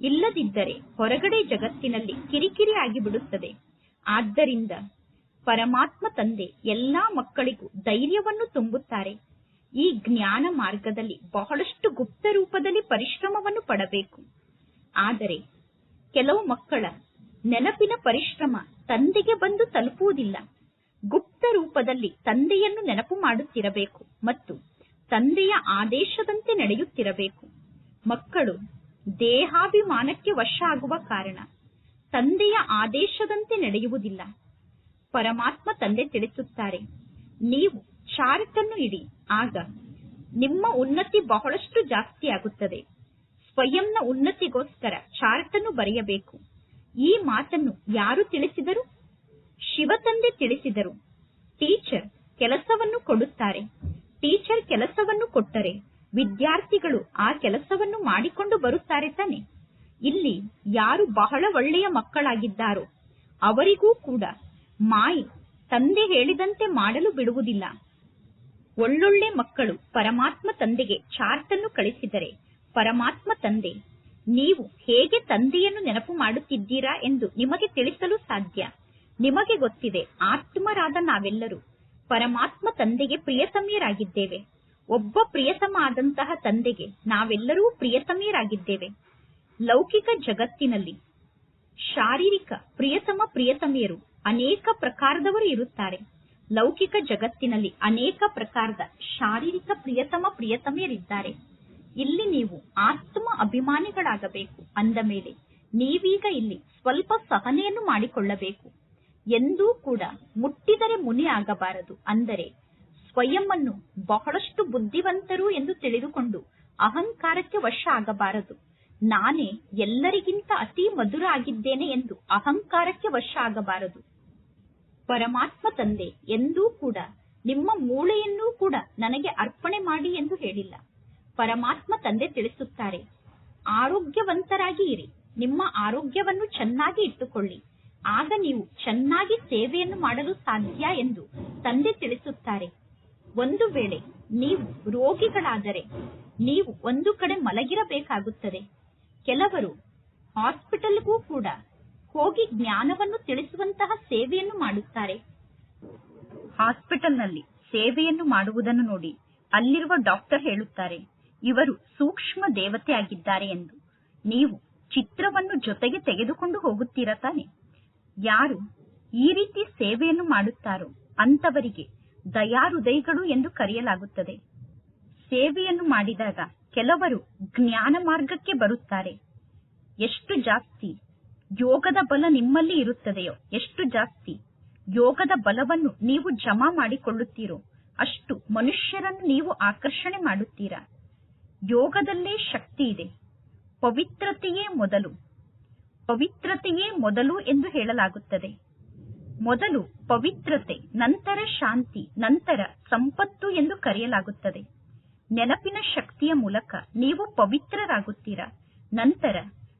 ಇಲ್ಲದಿದ್ದರೆ ಹೊರಗಡೆ ಜಗತ್ತಿನಲ್ಲಿ ಕಿರಿಕಿರಿ ಆಗಿಬಿಡುತ್ತದೆ ಆದ್ದರಿಂದ ಪರಮಾತ್ಮ ತಂದೆ ಎಲ್ಲಾ ಮಕ್ಕಳಿಗೂ ಧೈರ್ಯವನ್ನು ತುಂಬುತ್ತಾರೆ. ಈ ಜ್ಞಾನ ಮಾರ್ಗದಲ್ಲಿ ಬಹಳಷ್ಟು ಗುಪ್ತ ರೂಪದಲ್ಲಿ ಪರಿಶ್ರಮವನ್ನು ಪಡಬೇಕು. ಆದರೆ ಕೆಲವು ಮಕ್ಕಳ ನೆನಪಿನ ಪರಿಶ್ರಮ ತಂದೆಗೆ ಬಂದು ತಲುಪುವುದಿಲ್ಲ. ಗುಪ್ತ ರೂಪದಲ್ಲಿ ತಂದೆಯನ್ನು ನೆನಪು ಮಾಡುತ್ತಿರಬೇಕು ಮತ್ತು ತಂದೆಯ ಆದೇಶದಂತೆ ನಡೆಯುತ್ತಿರಬೇಕು. ಮಕ್ಕಳು ದೇಹಾಭಿಮಾನಕ್ಕೆ ವಶ ಆಗುವ ಕಾರಣ ತಂದೆಯ ಆದೇಶದಂತೆ ನಡೆಯುವುದಿಲ್ಲ. ಪರಮಾತ್ಮ ತಂದೆ ತಿಳಿಸುತ್ತಾರೆ, ನೀವು ಚಾರಕನ್ನು ಇಡಿ, ಆಗ ನಿಮ್ಮ ಉನ್ನತಿ ಬಹಳಷ್ಟು ಜಾಸ್ತಿ ಆಗುತ್ತದೆ. ಸ್ವಯಂನ ಉನ್ನತಿಗೋಸ್ಕರ ಚಾರಕನ್ನು ಬರೆಯಬೇಕು. ಈ ಮಾತನ್ನು ಯಾರು ತಿಳಿಸಿದರು? ಶಿವ ತಂದೆ ತಿಳಿಸಿದರು. ಟೀಚರ್ ಕೆಲಸವನ್ನು ಕೊಡುತ್ತಾರೆ. ಟೀಚರ್ ಕೆಲಸವನ್ನು ಕೊಟ್ಟರೆ ವಿದ್ಯಾರ್ಥಿಗಳು ಆ ಕೆಲಸವನ್ನು ಮಾಡಿಕೊಂಡು ಬರುತ್ತಾರೆ ತಾನೆ. ಇಲ್ಲಿ ಯಾರು ಬಹಳ ಒಳ್ಳೆಯ ಮಕ್ಕಳಾಗಿದ್ದಾರೋ, ಅವರಿಗೂ ಕೂಡ ಮಾಯಿ ತಂದೆ ಹೇಳಿದಂತೆ ಮಾಡಲು ಬಿಡುವುದಿಲ್ಲ. ಒಳ್ಳೊಳ್ಳೆ ಮಕ್ಕಳು ಪರಮಾತ್ಮ ತಂದೆಗೆ ಚಾರ್ಟ್ ಅನ್ನು ಕಳಿಸಿದರೆ, ಪರಮಾತ್ಮ ತಂದೆ, ನೀವು ಹೇಗೆ ತಂದೆಯನ್ನು ನೆನಪು ಮಾಡುತ್ತಿದ್ದೀರಾ ಎಂದು ನಿಮಗೆ ತಿಳಿಸಲು ಸಾಧ್ಯ. ನಿಮಗೆ ಗೊತ್ತಿದೆ, ಆತ್ಮರಾದ ನಾವೆಲ್ಲರೂ ಪರಮಾತ್ಮ ತಂದೆಗೆ ಪ್ರಿಯತಮಿಯರಾಗಿದ್ದೇವೆ. ಒಬ್ಬ ಪ್ರಿಯತಮ ಆದಂತಹ ತಂದೆಗೆ ನಾವೆಲ್ಲರೂ ಪ್ರಿಯತಮಿಯರಾಗಿದ್ದೇವೆ. ಲೌಕಿಕ ಜಗತ್ತಿನಲ್ಲಿ ಶಾರೀರಿಕ ಪ್ರಿಯತಮ ಪ್ರಿಯತಮಿಯರು ಅನೇಕ ಪ್ರಕಾರದವರು ಇರುತ್ತಾರೆ. ಲೌಕಿಕ ಜಗತ್ತಿನಲ್ಲಿ ಅನೇಕ ಪ್ರಕಾರದ ಶಾರೀರಿಕ ಪ್ರಿಯತಮ ಪ್ರಿಯತಮಿಯರಿದ್ದಾರೆ. ಇಲ್ಲಿ ನೀವು ಆತ್ಮ ಅಭಿಮಾನಿಗಳಾಗಬೇಕು. ಅಂದ ಮೇಲೆ ನೀವೀಗ ಇಲ್ಲಿ ಸ್ವಲ್ಪ ಸಹನೆಯನ್ನು ಮಾಡಿಕೊಳ್ಳಬೇಕು. ಎಂದೂ ಕೂಡ ಮುಟ್ಟಿದರೆ ಮುನಿ ಆಗಬಾರದು ಅಂದರೆ ಸ್ವಯಂ ಬಹಳಷ್ಟು ಬುದ್ಧಿವಂತರು ಎಂದು ತಿಳಿದುಕೊಂಡು ಅಹಂಕಾರಕ್ಕೆ ವಶ ಆಗಬಾರದು ನಾನೇ ಎಲ್ಲರಿಗಿಂತ ಅತಿ ಮಧುರ ಆಗಿದ್ದೇನೆ ಎಂದು ಅಹಂಕಾರಕ್ಕೆ ವಶ ಆಗಬಾರದು ಪರಮಾತ್ಮ ತಂದೆ ಎಂದೂ ಕೂಡ ನಿಮ್ಮ ಮೂಳೆಯನ್ನೂ ಕೂಡ ನನಗೆ ಅರ್ಪಣೆ ಮಾಡಿ ಎಂದು ಹೇಳಿಲ್ಲ. ಪರಮಾತ್ಮ ತಂದೆ ತಿಳಿಸುತ್ತಾರೆ, ಆರೋಗ್ಯವಂತರಾಗಿ ಇರಿ. ನಿಮ್ಮ ಆರೋಗ್ಯವನ್ನು ಚೆನ್ನಾಗಿ ಇಟ್ಟುಕೊಳ್ಳಿ. ಆಗ ನೀವು ಚೆನ್ನಾಗಿ ಸೇವೆಯನ್ನು ಮಾಡಲು ಸಾಧ್ಯ ಎಂದು ತಂದೆ ತಿಳಿಸುತ್ತಾರೆ. ಒಂದು ವೇಳೆ ನೀವು ರೋಗಿಗಳಾದರೆ ನೀವು ಒಂದು ಕಡೆ ಮಲಗಿರಬೇಕಾಗುತ್ತದೆ. ಕೆಲವರು ಹಾಸ್ಪಿಟಲ್ಗೂ ಕೂಡ ಹೋಗಿ ಜ್ಞಾನವನ್ನು ತಿಳಿಸುವಂತಹ ಸೇವೆಯನ್ನು ಮಾಡುತ್ತಾರೆ. ಹಾಸ್ಪಿಟಲ್ನಲ್ಲಿ ಸೇವೆಯನ್ನು ಮಾಡುವುದನ್ನು ನೋಡಿ ಅಲ್ಲಿರುವ ಡಾಕ್ಟರ್ ಹೇಳುತ್ತಾರೆ, ಇವರು ಸೂಕ್ಷ್ಮ ದೇವತೆ ಆಗಿದ್ದಾರೆ ಎಂದು. ನೀವು ಚಿತ್ರವನ್ನು ಜೊತೆಗೆ ತೆಗೆದುಕೊಂಡು ಹೋಗುತ್ತೀರಾ ತಾನೆ? ಯಾರು ಈ ರೀತಿ ಸೇವೆಯನ್ನು ಮಾಡುತ್ತಾರೋ ಅಂತವರಿಗೆ ದಯಾಹೃದಯಗಳು ಎಂದು ಕರೆಯಲಾಗುತ್ತದೆ. ಸೇವೆಯನ್ನು ಮಾಡಿದಾಗ ಕೆಲವರು ಜ್ಞಾನ ಮಾರ್ಗಕ್ಕೆ ಬರುತ್ತಾರೆ. ಎಷ್ಟು ಜಾಸ್ತಿ ಯೋಗದ ಬಲ ನಿಮ್ಮಲ್ಲಿ ಇರುತ್ತದೆಯೋ ಎಷ್ಟು ಜಾಸ್ತಿ ಯೋಗದ ಬಲವನ್ನು ನೀವು ಜಮಾ ಮಾಡಿಕೊಳ್ಳುತ್ತೀರೋ ಅಷ್ಟು ಮನುಷ್ಯರನ್ನು ನೀವು ಆಕರ್ಷಣೆ ಮಾಡುತ್ತೀರಾ. ಯೋಗದಲ್ಲೇ ಶಕ್ತಿ ಇದೆ. ಪವಿತ್ರತೆಯೇ ಮೊದಲು. ಪವಿತ್ರತೆಯೇ ಮೊದಲು ಎಂದು ಹೇಳಲಾಗುತ್ತದೆ. ಮೊದಲು ಪವಿತ್ರತೆ, ನಂತರ ಶಾಂತಿ, ನಂತರ ಸಂಪತ್ತು ಎಂದು ಕರೆಯಲಾಗುತ್ತದೆ. ನೆನಪಿನ ಶಕ್ತಿಯ ಮೂಲಕ ನೀವು ಪವಿತ್ರರಾಗುತ್ತೀರಾ? ನಂತರ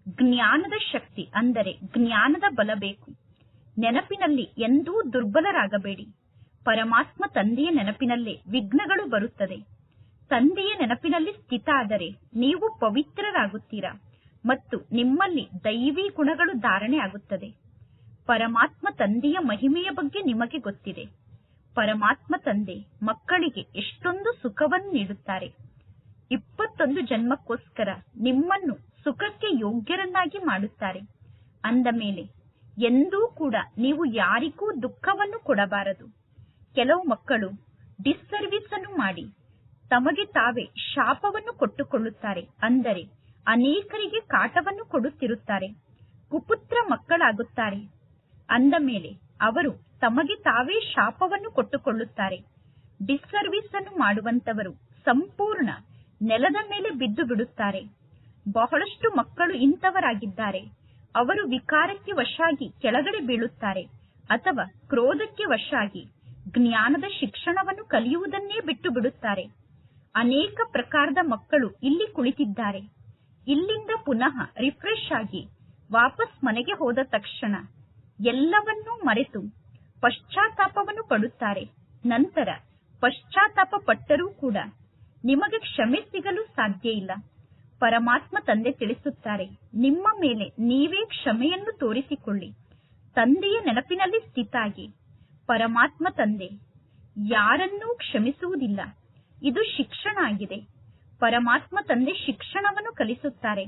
ಜ್ಞಾನದ ಶಕ್ತಿ, ಅಂದರೆ ಜ್ಞಾನದ ಬಲ ಬೇಕು. ನೆನಪಿನಲ್ಲಿ ಎಂದೂ ದುರ್ಬಲರಾಗಬೇಡಿ. ಪರಮಾತ್ಮ ತಂದೆಯ ನೆನಪಿನಲ್ಲೇ ವಿಘ್ನಗಳು ಬರುತ್ತದೆ. ತಂದೆಯ ನೆನಪಿನಲ್ಲಿ ಸ್ಥಿತ ಆದರೆ ನೀವು ಪವಿತ್ರರಾಗುತ್ತೀರಾ? ಮತ್ತು ನಿಮ್ಮಲ್ಲಿ ದೈವಿ ಗುಣಗಳು ಧಾರಣೆ ಆಗುತ್ತದೆ. ಪರಮಾತ್ಮ ತಂದೆಯ ಮಹಿಮೆಯ ಬಗ್ಗೆ ನಿಮಗೆ ಗೊತ್ತಿದೆ. ಪರಮಾತ್ಮ ತಂದೆ ಮಕ್ಕಳಿಗೆ ಎಷ್ಟೊಂದು ಸುಖವನ್ನು ನೀಡುತ್ತಾರೆ. ಇಪ್ಪತ್ತೊಂದು ಜನ್ಮಕ್ಕೋಸ್ಕರ ನಿಮ್ಮನ್ನು ಸುಖಕ್ಕೆ ಯೋಗ್ಯರನ್ನಾಗಿ ಮಾಡುತ್ತಾರೆ. ಅಂದ ಮೇಲೆ, ಎಂದೂ ಕೂಡ ನೀವು ಯಾರಿಗೂ ದುಃಖವನ್ನು ಕೊಡಬಾರದು. ಕೆಲವು ಮಕ್ಕಳು ಡಿಸ್ಸರ್ವಿಸ್ ಅನ್ನು ಮಾಡಿ ತಮಗೆ ತಾವೇ ಶಾಪವನ್ನು ಕೊಟ್ಟುಕೊಳ್ಳುತ್ತಾರೆ. ಅಂದರೆ ಅನೇಕರಿಗೆ ಕಾಟವನ್ನು ಕೊಡುತ್ತಿರುತ್ತಾರೆ. ಕುಪುತ್ರ ಮಕ್ಕಳಾಗುತ್ತಾರೆ. ಅಂದ ಮೇಲೆ ಅವರು ತಮಗೆ ತಾವೇ ಶಾಪವನ್ನು ಕೊಟ್ಟುಕೊಳ್ಳುತ್ತಾರೆ. ಡಿಸ್ಸರ್ವಿಸ್ ಅನ್ನು ಮಾಡುವಂತವರು ಸಂಪೂರ್ಣ ನೆಲದ ಮೇಲೆ ಬಿದ್ದು ಬಿಡುತ್ತಾರೆ. ಬಹಳಷ್ಟು ಮಕ್ಕಳು ಇಂಥವರಾಗಿದ್ದಾರೆ. ಅವರು ವಿಕಾರಕ್ಕೆ ವಶಾಗಿ ಕೆಳಗಡೆ ಬೀಳುತ್ತಾರೆ ಅಥವಾ ಕ್ರೋಧಕ್ಕೆ ವಶಾಗಿ ಜ್ಞಾನದ ಶಿಕ್ಷಣವನ್ನು ಕಲಿಯುವುದನ್ನೇ ಬಿಟ್ಟು ಬಿಡುತ್ತಾರೆ. ಅನೇಕ ಪ್ರಕಾರದ ಮಕ್ಕಳು ಇಲ್ಲಿ ಕುಳಿತಿದ್ದಾರೆ. ಇಲ್ಲಿಂದ ಪುನಃ ರಿಫ್ರೆಶ್ ಆಗಿ ವಾಪಸ್ ಮನೆಗೆ ಹೋದ ತಕ್ಷಣ ಎಲ್ಲವನ್ನೂ ಮರೆತು ಪಶ್ಚಾತ್ತಾಪವನ್ನು ಪಡುತ್ತಾರೆ. ನಂತರ ಪಶ್ಚಾತ್ತಾಪ ಪಟ್ಟರೂ ಕೂಡ ನಿಮಗೆ ಕ್ಷಮೆ ಸಿಗಲು ಸಾಧ್ಯ ಇಲ್ಲ. ಪರಮಾತ್ಮ ತಂದೆ ತಿಳಿಸುತ್ತಾರೆ, ನಿಮ್ಮ ಮೇಲೆ ನೀವೇ ಕ್ಷಮೆಯನ್ನು ತೋರಿಸಿಕೊಳ್ಳಿ. ತಂದೆಯ ನೆನಪಿನಲ್ಲಿ ಸ್ಥಿತಾಗಿ ಪರಮಾತ್ಮ ತಂದೆ, ಯಾರನ್ನೂ ಕ್ಷಮಿಸುವುದಿಲ್ಲ. ಇದು ಶಿಕ್ಷಣ ಆಗಿದೆ. ಪರಮಾತ್ಮ ತಂದೆ ಶಿಕ್ಷಣವನ್ನು ಕಲಿಸುತ್ತಾರೆ.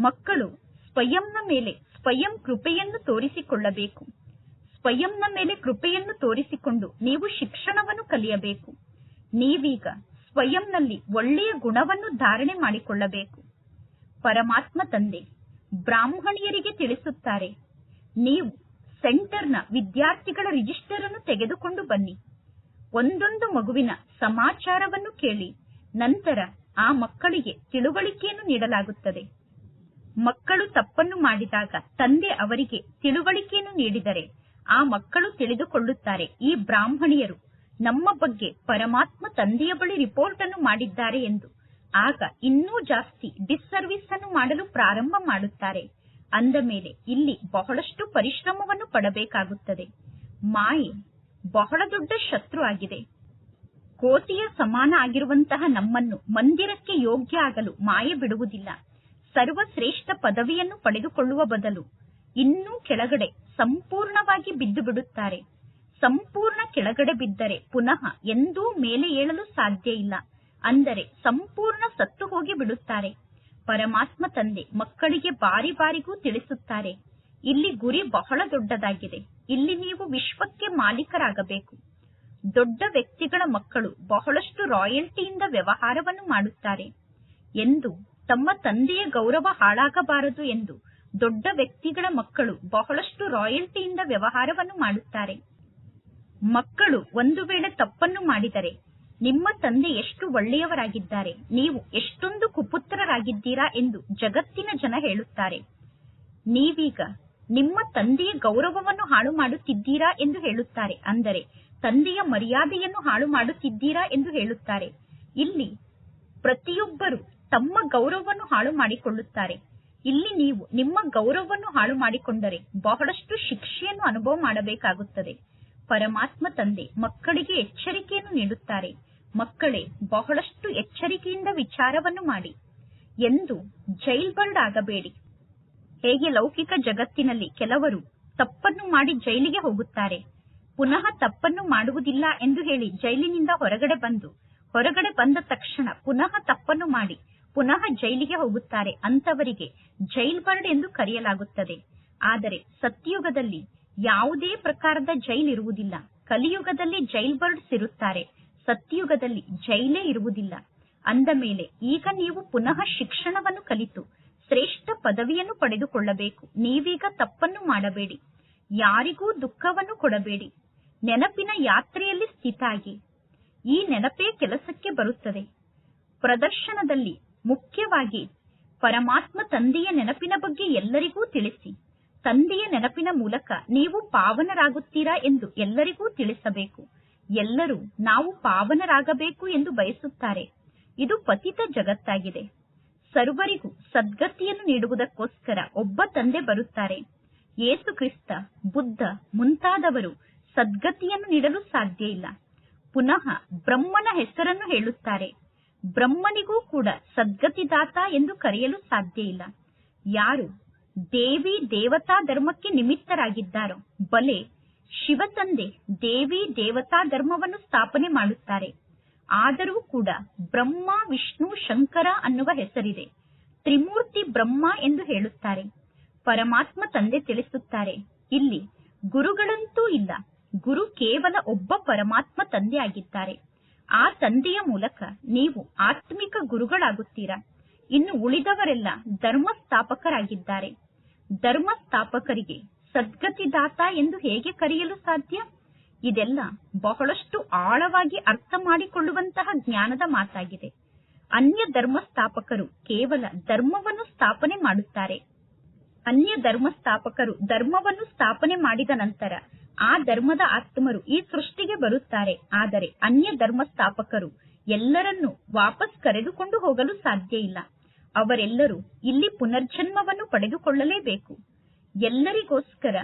ಮಕ್ಕಳು ಸ್ವಯಂನ ಮೇಲೆ ಸ್ವಯಂ ಕೃಪೆಯನ್ನು ತೋರಿಸಿಕೊಳ್ಳಬೇಕು. ಸ್ವಯಂನ ಮೇಲೆ ಕೃಪೆಯನ್ನು ತೋರಿಸಿಕೊಂಡು ನೀವು ಶಿಕ್ಷಣವನ್ನು ಕಲಿಯಬೇಕು. ನೀವೀಗ ಸ್ವಯಂನಲ್ಲಿ ಒಳ್ಳೆಯ ಗುಣವನ್ನು ಧಾರಣೆ ಮಾಡಿಕೊಳ್ಳಬೇಕು. ಪರಮಾತ್ಮ ತಂದೆ, ಬ್ರಾಹ್ಮಣಿಯರಿಗೆ ತಿಳಿಸುತ್ತಾರೆ, ನೀವು ಸೆಂಟರ್ನ ವಿದ್ಯಾರ್ಥಿಗಳ ರಿಜಿಸ್ಟರ್ ಅನ್ನು ತೆಗೆದುಕೊಂಡು ಬನ್ನಿ. ಒಂದೊಂದು ಮಗುವಿನ ಸಮಾಚಾರವನ್ನು ಕೇಳಿ, ನಂತರ ಆ ಮಕ್ಕಳಿಗೆ ತಿಳುವಳಿಕೆಯನ್ನು ನೀಡಲಾಗುತ್ತದೆ. ಮಕ್ಕಳು ತಪ್ಪನ್ನು ಮಾಡಿದಾಗ ತಂದೆ ಅವರಿಗೆ ತಿಳುವಳಿಕೆಯನ್ನು ನೀಡಿದರೆ ಆ ಮಕ್ಕಳು ತಿಳಿದುಕೊಳ್ಳುತ್ತಾರೆ. ಈ ಬ್ರಾಹ್ಮಣಿಯರು ನಮ್ಮ ಬಗ್ಗೆ ಪರಮಾತ್ಮ ತಂದೆಯ ಬಳಿ ರಿಪೋರ್ಟ್ ಅನ್ನು ಮಾಡಿದ್ದಾರೆ ಎಂದು. ಆಗ ಇನ್ನೂ ಜಾಸ್ತಿ ಡಿಸ್ಸರ್ವಿಸ್ ಅನ್ನು ಮಾಡಲು ಪ್ರಾರಂಭ ಮಾಡುತ್ತಾರೆ. ಅಂದ ಮೇಲೆ ಇಲ್ಲಿ ಬಹಳಷ್ಟು ಪರಿಶ್ರಮವನ್ನು ಪಡಬೇಕಾಗುತ್ತದೆ. ಮಾಯೆ ಬಹಳ ದೊಡ್ಡ ಶತ್ರು ಆಗಿದೆ. ಕೋತಿಯ ಸಮಾನ ಆಗಿರುವಂತಹ ನಮ್ಮನ್ನು ಮಂದಿರಕ್ಕೆ ಯೋಗ್ಯ ಆಗಲು ಮಾಯೆ ಬಿಡುವುದಿಲ್ಲ. ಸರ್ವಶ್ರೇಷ್ಠ ಪದವಿಯನ್ನು ಪಡೆದುಕೊಳ್ಳುವ ಬದಲು ಇನ್ನೂ ಕೆಳಗಡೆ ಸಂಪೂರ್ಣವಾಗಿ ಬಿದ್ದು ಬಿಡುತ್ತಾರೆ. ಸಂಪೂರ್ಣ ಕೆಳಗಡೆ ಬಿದ್ದರೆ ಪುನಃ ಎಂದೂ ಮೇಲೆ ಏಳಲು ಸಾಧ್ಯ ಇಲ್ಲ. ಅಂದರೆ ಸಂಪೂರ್ಣ ಸತ್ತು ಹೋಗಿ ಬಿಡುತ್ತಾರೆ. ಪರಮಾತ್ಮ ತಂದೆ ಮಕ್ಕಳಿಗೆ ಬಾರಿ ಬಾರಿಗೂ ತಿಳಿಸುತ್ತಾರೆ, ಇಲ್ಲಿ ಗುರಿ ಬಹಳ ದೊಡ್ಡದಾಗಿದೆ, ಇಲ್ಲಿ ನೀವು ವಿಶ್ವಕ್ಕೆ ಮಾಲೀಕರಾಗಬೇಕು. ದೊಡ್ಡ ವ್ಯಕ್ತಿಗಳ ಮಕ್ಕಳು ಬಹಳಷ್ಟು ರಾಯಲ್ಟಿಯಿಂದ ವ್ಯವಹಾರವನ್ನು ಮಾಡುತ್ತಾರೆ ಎಂದು ತಮ್ಮ ತಂದೆಯ ಗೌರವ ಹಾಳಾಗಬಾರದು ಎಂದು ದೊಡ್ಡ ವ್ಯಕ್ತಿಗಳ ಮಕ್ಕಳು ಬಹಳಷ್ಟು ರಾಯಲ್ಟಿಯಿಂದ ವ್ಯವಹಾರವನ್ನು ಮಾಡುತ್ತಾರೆ. ಮಕ್ಕಳು ಒಂದು ವೇಳೆ ತಪ್ಪನ್ನು ಮಾಡಿದರೆ ನಿಮ್ಮ ತಂದೆ ಎಷ್ಟು ಒಳ್ಳೆಯವರಾಗಿದ್ದಾರೆ, ನೀವು ಎಷ್ಟೊಂದು ಕುಪುತ್ರರಾಗಿದ್ದೀರಾ ಎಂದು ಜಗತ್ತಿನ ಜನ ಹೇಳುತ್ತಾರೆ. ನೀವೀಗ ನಿಮ್ಮ ತಂದೆಯ ಗೌರವವನ್ನು ಹಾಳು ಮಾಡುತ್ತಿದ್ದೀರಾ ಎಂದು ಹೇಳುತ್ತಾರೆ, ಅಂದರೆ ತಂದೆಯ ಮರ್ಯಾದೆಯನ್ನು ಹಾಳು ಮಾಡುತ್ತಿದ್ದೀರಾ ಎಂದು ಹೇಳುತ್ತಾರೆ. ಇಲ್ಲಿ ಪ್ರತಿಯೊಬ್ಬರು ತಮ್ಮ ಗೌರವವನ್ನು ಹಾಳು ಮಾಡಿಕೊಳ್ಳುತ್ತಾರೆ. ಇಲ್ಲಿ ನೀವು ನಿಮ್ಮ ಗೌರವವನ್ನು ಹಾಳು ಮಾಡಿಕೊಂಡರೆ ಬಹಳಷ್ಟು ಶಿಕ್ಷೆಯನ್ನು ಅನುಭವ ಮಾಡಬೇಕಾಗುತ್ತದೆ. ಪರಮಾತ್ಮ ತಂದೆ ಮಕ್ಕಳಿಗೆ ಎಚ್ಚರಿಕೆಯನ್ನು ನೀಡುತ್ತಾರೆ. ಮಕ್ಕಳೇ, ಬಹಳಷ್ಟು ಎಚ್ಚರಿಕೆಯಿಂದ ವಿಚಾರವನ್ನು ಮಾಡಿ. ಎಂದು ಜೈಲ್ ಬರ್ಡ್ ಆಗಬೇಡಿ. ಹೇಗೆ ಲೌಕಿಕ ಜಗತ್ತಿನಲ್ಲಿ ಕೆಲವರು ತಪ್ಪನ್ನು ಮಾಡಿ ಜೈಲಿಗೆ ಹೋಗುತ್ತಾರೆ. ಪುನಃ ತಪ್ಪನ್ನು ಮಾಡುವುದಿಲ್ಲ ಎಂದು ಹೇಳಿ ಜೈಲಿನಿಂದ ಹೊರಗಡೆ ಬಂದು, ಹೊರಗಡೆ ಬಂದ ತಕ್ಷಣ ಪುನಃ ತಪ್ಪನ್ನು ಮಾಡಿ ಪುನಃ ಜೈಲಿಗೆ ಹೋಗುತ್ತಾರೆ ಅಂತವರಿಗೆ ಜೈಲ್ ಬರ್ಡ್ ಎಂದು ಕರೆಯಲಾಗುತ್ತದೆ. ಆದರೆ ಸತ್ಯುಗದಲ್ಲಿ ಯಾವುದೇ ಪ್ರಕಾರದ ಜೈಲ್ ಇರುವುದಿಲ್ಲ. ಕಲಿಯುಗದಲ್ಲಿ ಜೈಲ್ ಬರ್ಡ್ಸ್ ಇರುತ್ತಾರೆ ಸತ್ಯುಗದಲ್ಲಿ ಜೈಲೇ ಇರುವುದಿಲ್ಲ. ಅಂದ ಮೇಲೆ ಈಗ ನೀವು ಪುನಃ ಶಿಕ್ಷಣವನ್ನು ಕಲಿತು ಶ್ರೇಷ್ಠ ಪದವಿಯನ್ನು ಪಡೆದುಕೊಳ್ಳಬೇಕು. ನೀವೀಗ ತಪ್ಪನ್ನು ಮಾಡಬೇಡಿ. ಯಾರಿಗೂ ದುಃಖವನ್ನು ಕೊಡಬೇಡಿ. ನೆನಪಿನ ಯಾತ್ರೆಯಲ್ಲಿ ಸ್ಥಿತಾಗಿ. ಈ ನೆನಪೇ ಕೆಲಸಕ್ಕೆ ಬರುತ್ತದೆ. ಪ್ರದರ್ಶನದಲ್ಲಿ ಮುಖ್ಯವಾಗಿ ಪರಮಾತ್ಮ ತಂದೆಯ ನೆನಪಿನ ಬಗ್ಗೆ ಎಲ್ಲರಿಗೂ ತಿಳಿಸಿ. ತಂದೆಯ ನೆನಪಿನ ಮೂಲಕ ನೀವು ಪಾವನರಾಗುತ್ತೀರಾ ಎಂದು ಎಲ್ಲರಿಗೂ ತಿಳಿಸಬೇಕು. ಎಲ್ಲರೂ ನಾವು ಪಾವನರಾಗಬೇಕು ಎಂದು ಬಯಸುತ್ತಾರೆ. ಇದು ಪತಿತ ಜಗತ್ತಾಗಿದೆ. ಸರ್ವರಿಗೂ ಸದ್ಗತಿಯನ್ನು ನೀಡುವುದಕ್ಕೋಸ್ಕರ ಒಬ್ಬ ತಂದೆ ಬರುತ್ತಾರೆ. ಯೇಸು ಕ್ರಿಸ್ತ, ಬುದ್ಧ ಮುಂತಾದವರು ಸದ್ಗತಿಯನ್ನು ನೀಡಲು ಸಾಧ್ಯ ಇಲ್ಲ. ಪುನಃ ಬ್ರಹ್ಮನ ಹೆಸರನ್ನು ಹೇಳುತ್ತಾರೆ. ಬ್ರಹ್ಮನಿಗೂ ಕೂಡ ಸದ್ಗತಿದಾತ ಎಂದು ಕರೆಯಲು ಸಾಧ್ಯ ಇಲ್ಲ. ಯಾರು ದೇವಿ ದೇವತಾ ಧರ್ಮಕ್ಕೆ ನಿಮಿತ್ತರಾಗಿದ್ದಾರೋ, ಬಲೆ ಶಿವತಂದೆ ದೇವಿ ದೇವತಾ ಧರ್ಮವನ್ನು ಸ್ಥಾಪನೆ ಮಾಡುತ್ತಾರೆ. ಆದರೂ ಕೂಡ ಬ್ರಹ್ಮ, ವಿಷ್ಣು, ಶಂಕರ ಅನ್ನುವ ಹೆಸರಿದೆ. ತ್ರಿಮೂರ್ತಿ ಬ್ರಹ್ಮ ಎಂದು ಹೇಳುತ್ತಾರೆ. ಪರಮಾತ್ಮ ತಂದೆ ತಿಳಿಸುತ್ತಾರೆ, ಇಲ್ಲಿ ಗುರುಗಳಂತೂ ಇಲ್ಲ, ಗುರು ಕೇವಲ ಒಬ್ಬ ಪರಮಾತ್ಮ ತಂದೆ ಆಗಿದ್ದಾರೆ ಆ ತಂದೆಯ ಮೂಲಕ ನೀವು ಆತ್ಮಿಕ ಗುರುಗಳಾಗುತ್ತೀರಾ? ಇನ್ನು ಉಳಿದವರೆಲ್ಲ ಧರ್ಮ ಸ್ಥಾಪಕರಾಗಿದ್ದಾರೆ ಧರ್ಮ ಸ್ಥಾಪಕರಿಗೆ ಸದ್ಗತಿದಾತ ಎಂದು ಹೇಗೆ ಕರೆಯಲು ಸಾಧ್ಯ? ಇದೆಲ್ಲ ಬಹಳಷ್ಟು ಆಳವಾಗಿ ಅರ್ಥ ಮಾಡಿಕೊಳ್ಳುವಂತಹ ಜ್ಞಾನದ ಮಾತಾಗಿದೆ. ಅನ್ಯ ಧರ್ಮ ಸ್ಥಾಪಕರು ಕೇವಲ ಧರ್ಮವನ್ನು ಸ್ಥಾಪನೆ ಮಾಡುತ್ತಾರೆ. ಅನ್ಯ ಧರ್ಮ ಸ್ಥಾಪಕರು ಧರ್ಮವನ್ನು ಸ್ಥಾಪನೆ ಮಾಡಿದ ನಂತರ ಆ ಧರ್ಮದ ಆತ್ಮರು ಈ ಸೃಷ್ಟಿಗೆ ಬರುತ್ತಾರೆ. ಆದರೆ ಅನ್ಯ ಧರ್ಮ ಸ್ಥಾಪಕರು ಎಲ್ಲರನ್ನೂ ವಾಪಸ್ ಕರೆದುಕೊಂಡು ಹೋಗಲು ಸಾಧ್ಯ ಇಲ್ಲ. ಅವರೆಲ್ಲರೂ ಇಲ್ಲಿ ಪುನರ್ಜನ್ಮವನ್ನು ಪಡೆದುಕೊಳ್ಳಲೇಬೇಕು. ಎಲ್ಲರಿಗೋಸ್ಕರ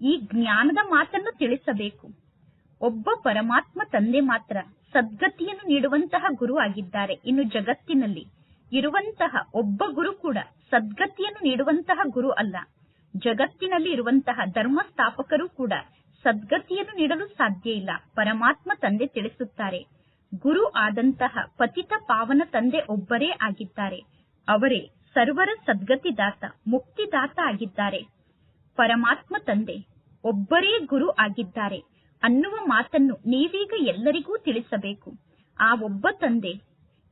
ಈ ಜ್ಞಾನದ ಮಾತನ್ನು ತಿಳಿಸಬೇಕು. ಒಬ್ಬ ಪರಮಾತ್ಮ ತಂದೆ ಮಾತ್ರ ಸದ್ಗತಿಯನ್ನು ನೀಡುವಂತಹ ಗುರು ಆಗಿದ್ದಾರೆ. ಇನ್ನು ಜಗತ್ತಿನಲ್ಲಿ ಇರುವಂತಹ ಒಬ್ಬ ಗುರು ಕೂಡ ಸದ್ಗತಿಯನ್ನು ನೀಡುವಂತಹ ಗುರು ಅಲ್ಲ. ಜಗತ್ತಿನಲ್ಲಿ ಇರುವಂತಹ ಧರ್ಮ ಸ್ಥಾಪಕರು ಕೂಡ ಸದ್ಗತಿಯನ್ನು ನೀಡಲು ಸಾಧ್ಯ ಇಲ್ಲ. ಪರಮಾತ್ಮ ತಂದೆ ತಿಳಿಸುತ್ತಾರೆ. ಗುರು ಆದಂತಹ ಪತಿತ ಪಾವನ ತಂದೆ ಒಬ್ಬರೇ ಆಗಿದ್ದಾರೆ. ಅವರೇ ಸರ್ವರ ಸದ್ಗತಿದಾತ, ಮುಕ್ತಿದಾತ ಆಗಿದ್ದಾರೆ. ಪರಮಾತ್ಮ ತಂದೆ ಒಬ್ಬರೇ ಗುರು ಆಗಿದ್ದಾರೆ ಅನ್ನುವ ಮಾತನ್ನು ನೀವೀಗ ಎಲ್ಲರಿಗೂ ತಿಳಿಸಬೇಕು. ಆ ಒಬ್ಬ ತಂದೆ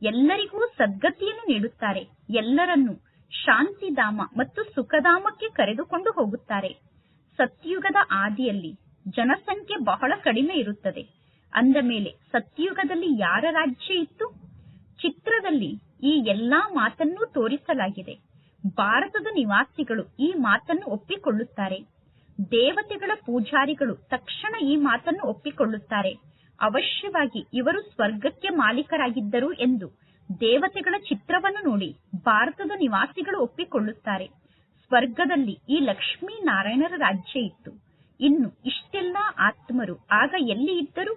ಎಲ್ಲರಿಗೂ ಸದ್ಗತಿಯನ್ನು ನೀಡುತ್ತಾರೆ. ಎಲ್ಲರನ್ನು ಶಾಂತಿಧಾಮ ಮತ್ತು ಸುಖಧಾಮಕ್ಕೆ ಕರೆದುಕೊಂಡು ಹೋಗುತ್ತಾರೆ. ಸತ್ಯುಗದ ಆದಿಯಲ್ಲಿ ಜನಸಂಖ್ಯೆ ಬಹಳ ಕಡಿಮೆ ಇರುತ್ತದೆ. ಅಂದ ಮೇಲೆ ಸತ್ಯುಗದಲ್ಲಿ ಯಾರ ರಾಜ್ಯ ಇತ್ತು? ಚಿತ್ರದಲ್ಲಿ ಈ ಎಲ್ಲಾ ಮಾತನ್ನು ತೋರಿಸಲಾಗಿದೆ. ಭಾರತದ ನಿವಾಸಿಗಳು ಈ ಮಾತನ್ನು ಒಪ್ಪಿಕೊಳ್ಳುತ್ತಾರೆ. ದೇವತೆಗಳ ಪೂಜಾರಿಗಳು ತಕ್ಷಣ ಈ ಮಾತನ್ನು ಒಪ್ಪಿಕೊಳ್ಳುತ್ತಾರೆ. ಅವಶ್ಯವಾಗಿ ಇವರು ಸ್ವರ್ಗಕ್ಕೆ ಮಾಲೀಕರಾಗಿದ್ದರು ಎಂದು ದೇವತೆಗಳ ಚಿತ್ರವನ್ನು ನೋಡಿ ಭಾರತದ ನಿವಾಸಿಗಳು ಒಪ್ಪಿಕೊಳ್ಳುತ್ತಾರೆ. ಸ್ವರ್ಗದಲ್ಲಿ ಈ ಲಕ್ಷ್ಮೀ ನಾರಾಯಣರ ರಾಜ್ಯ ಇತ್ತು. ಇನ್ನು ಇಷ್ಟೆಲ್ಲಾ ಆತ್ಮರು ಆಗ ಎಲ್ಲಿ ಇದ್ದರು?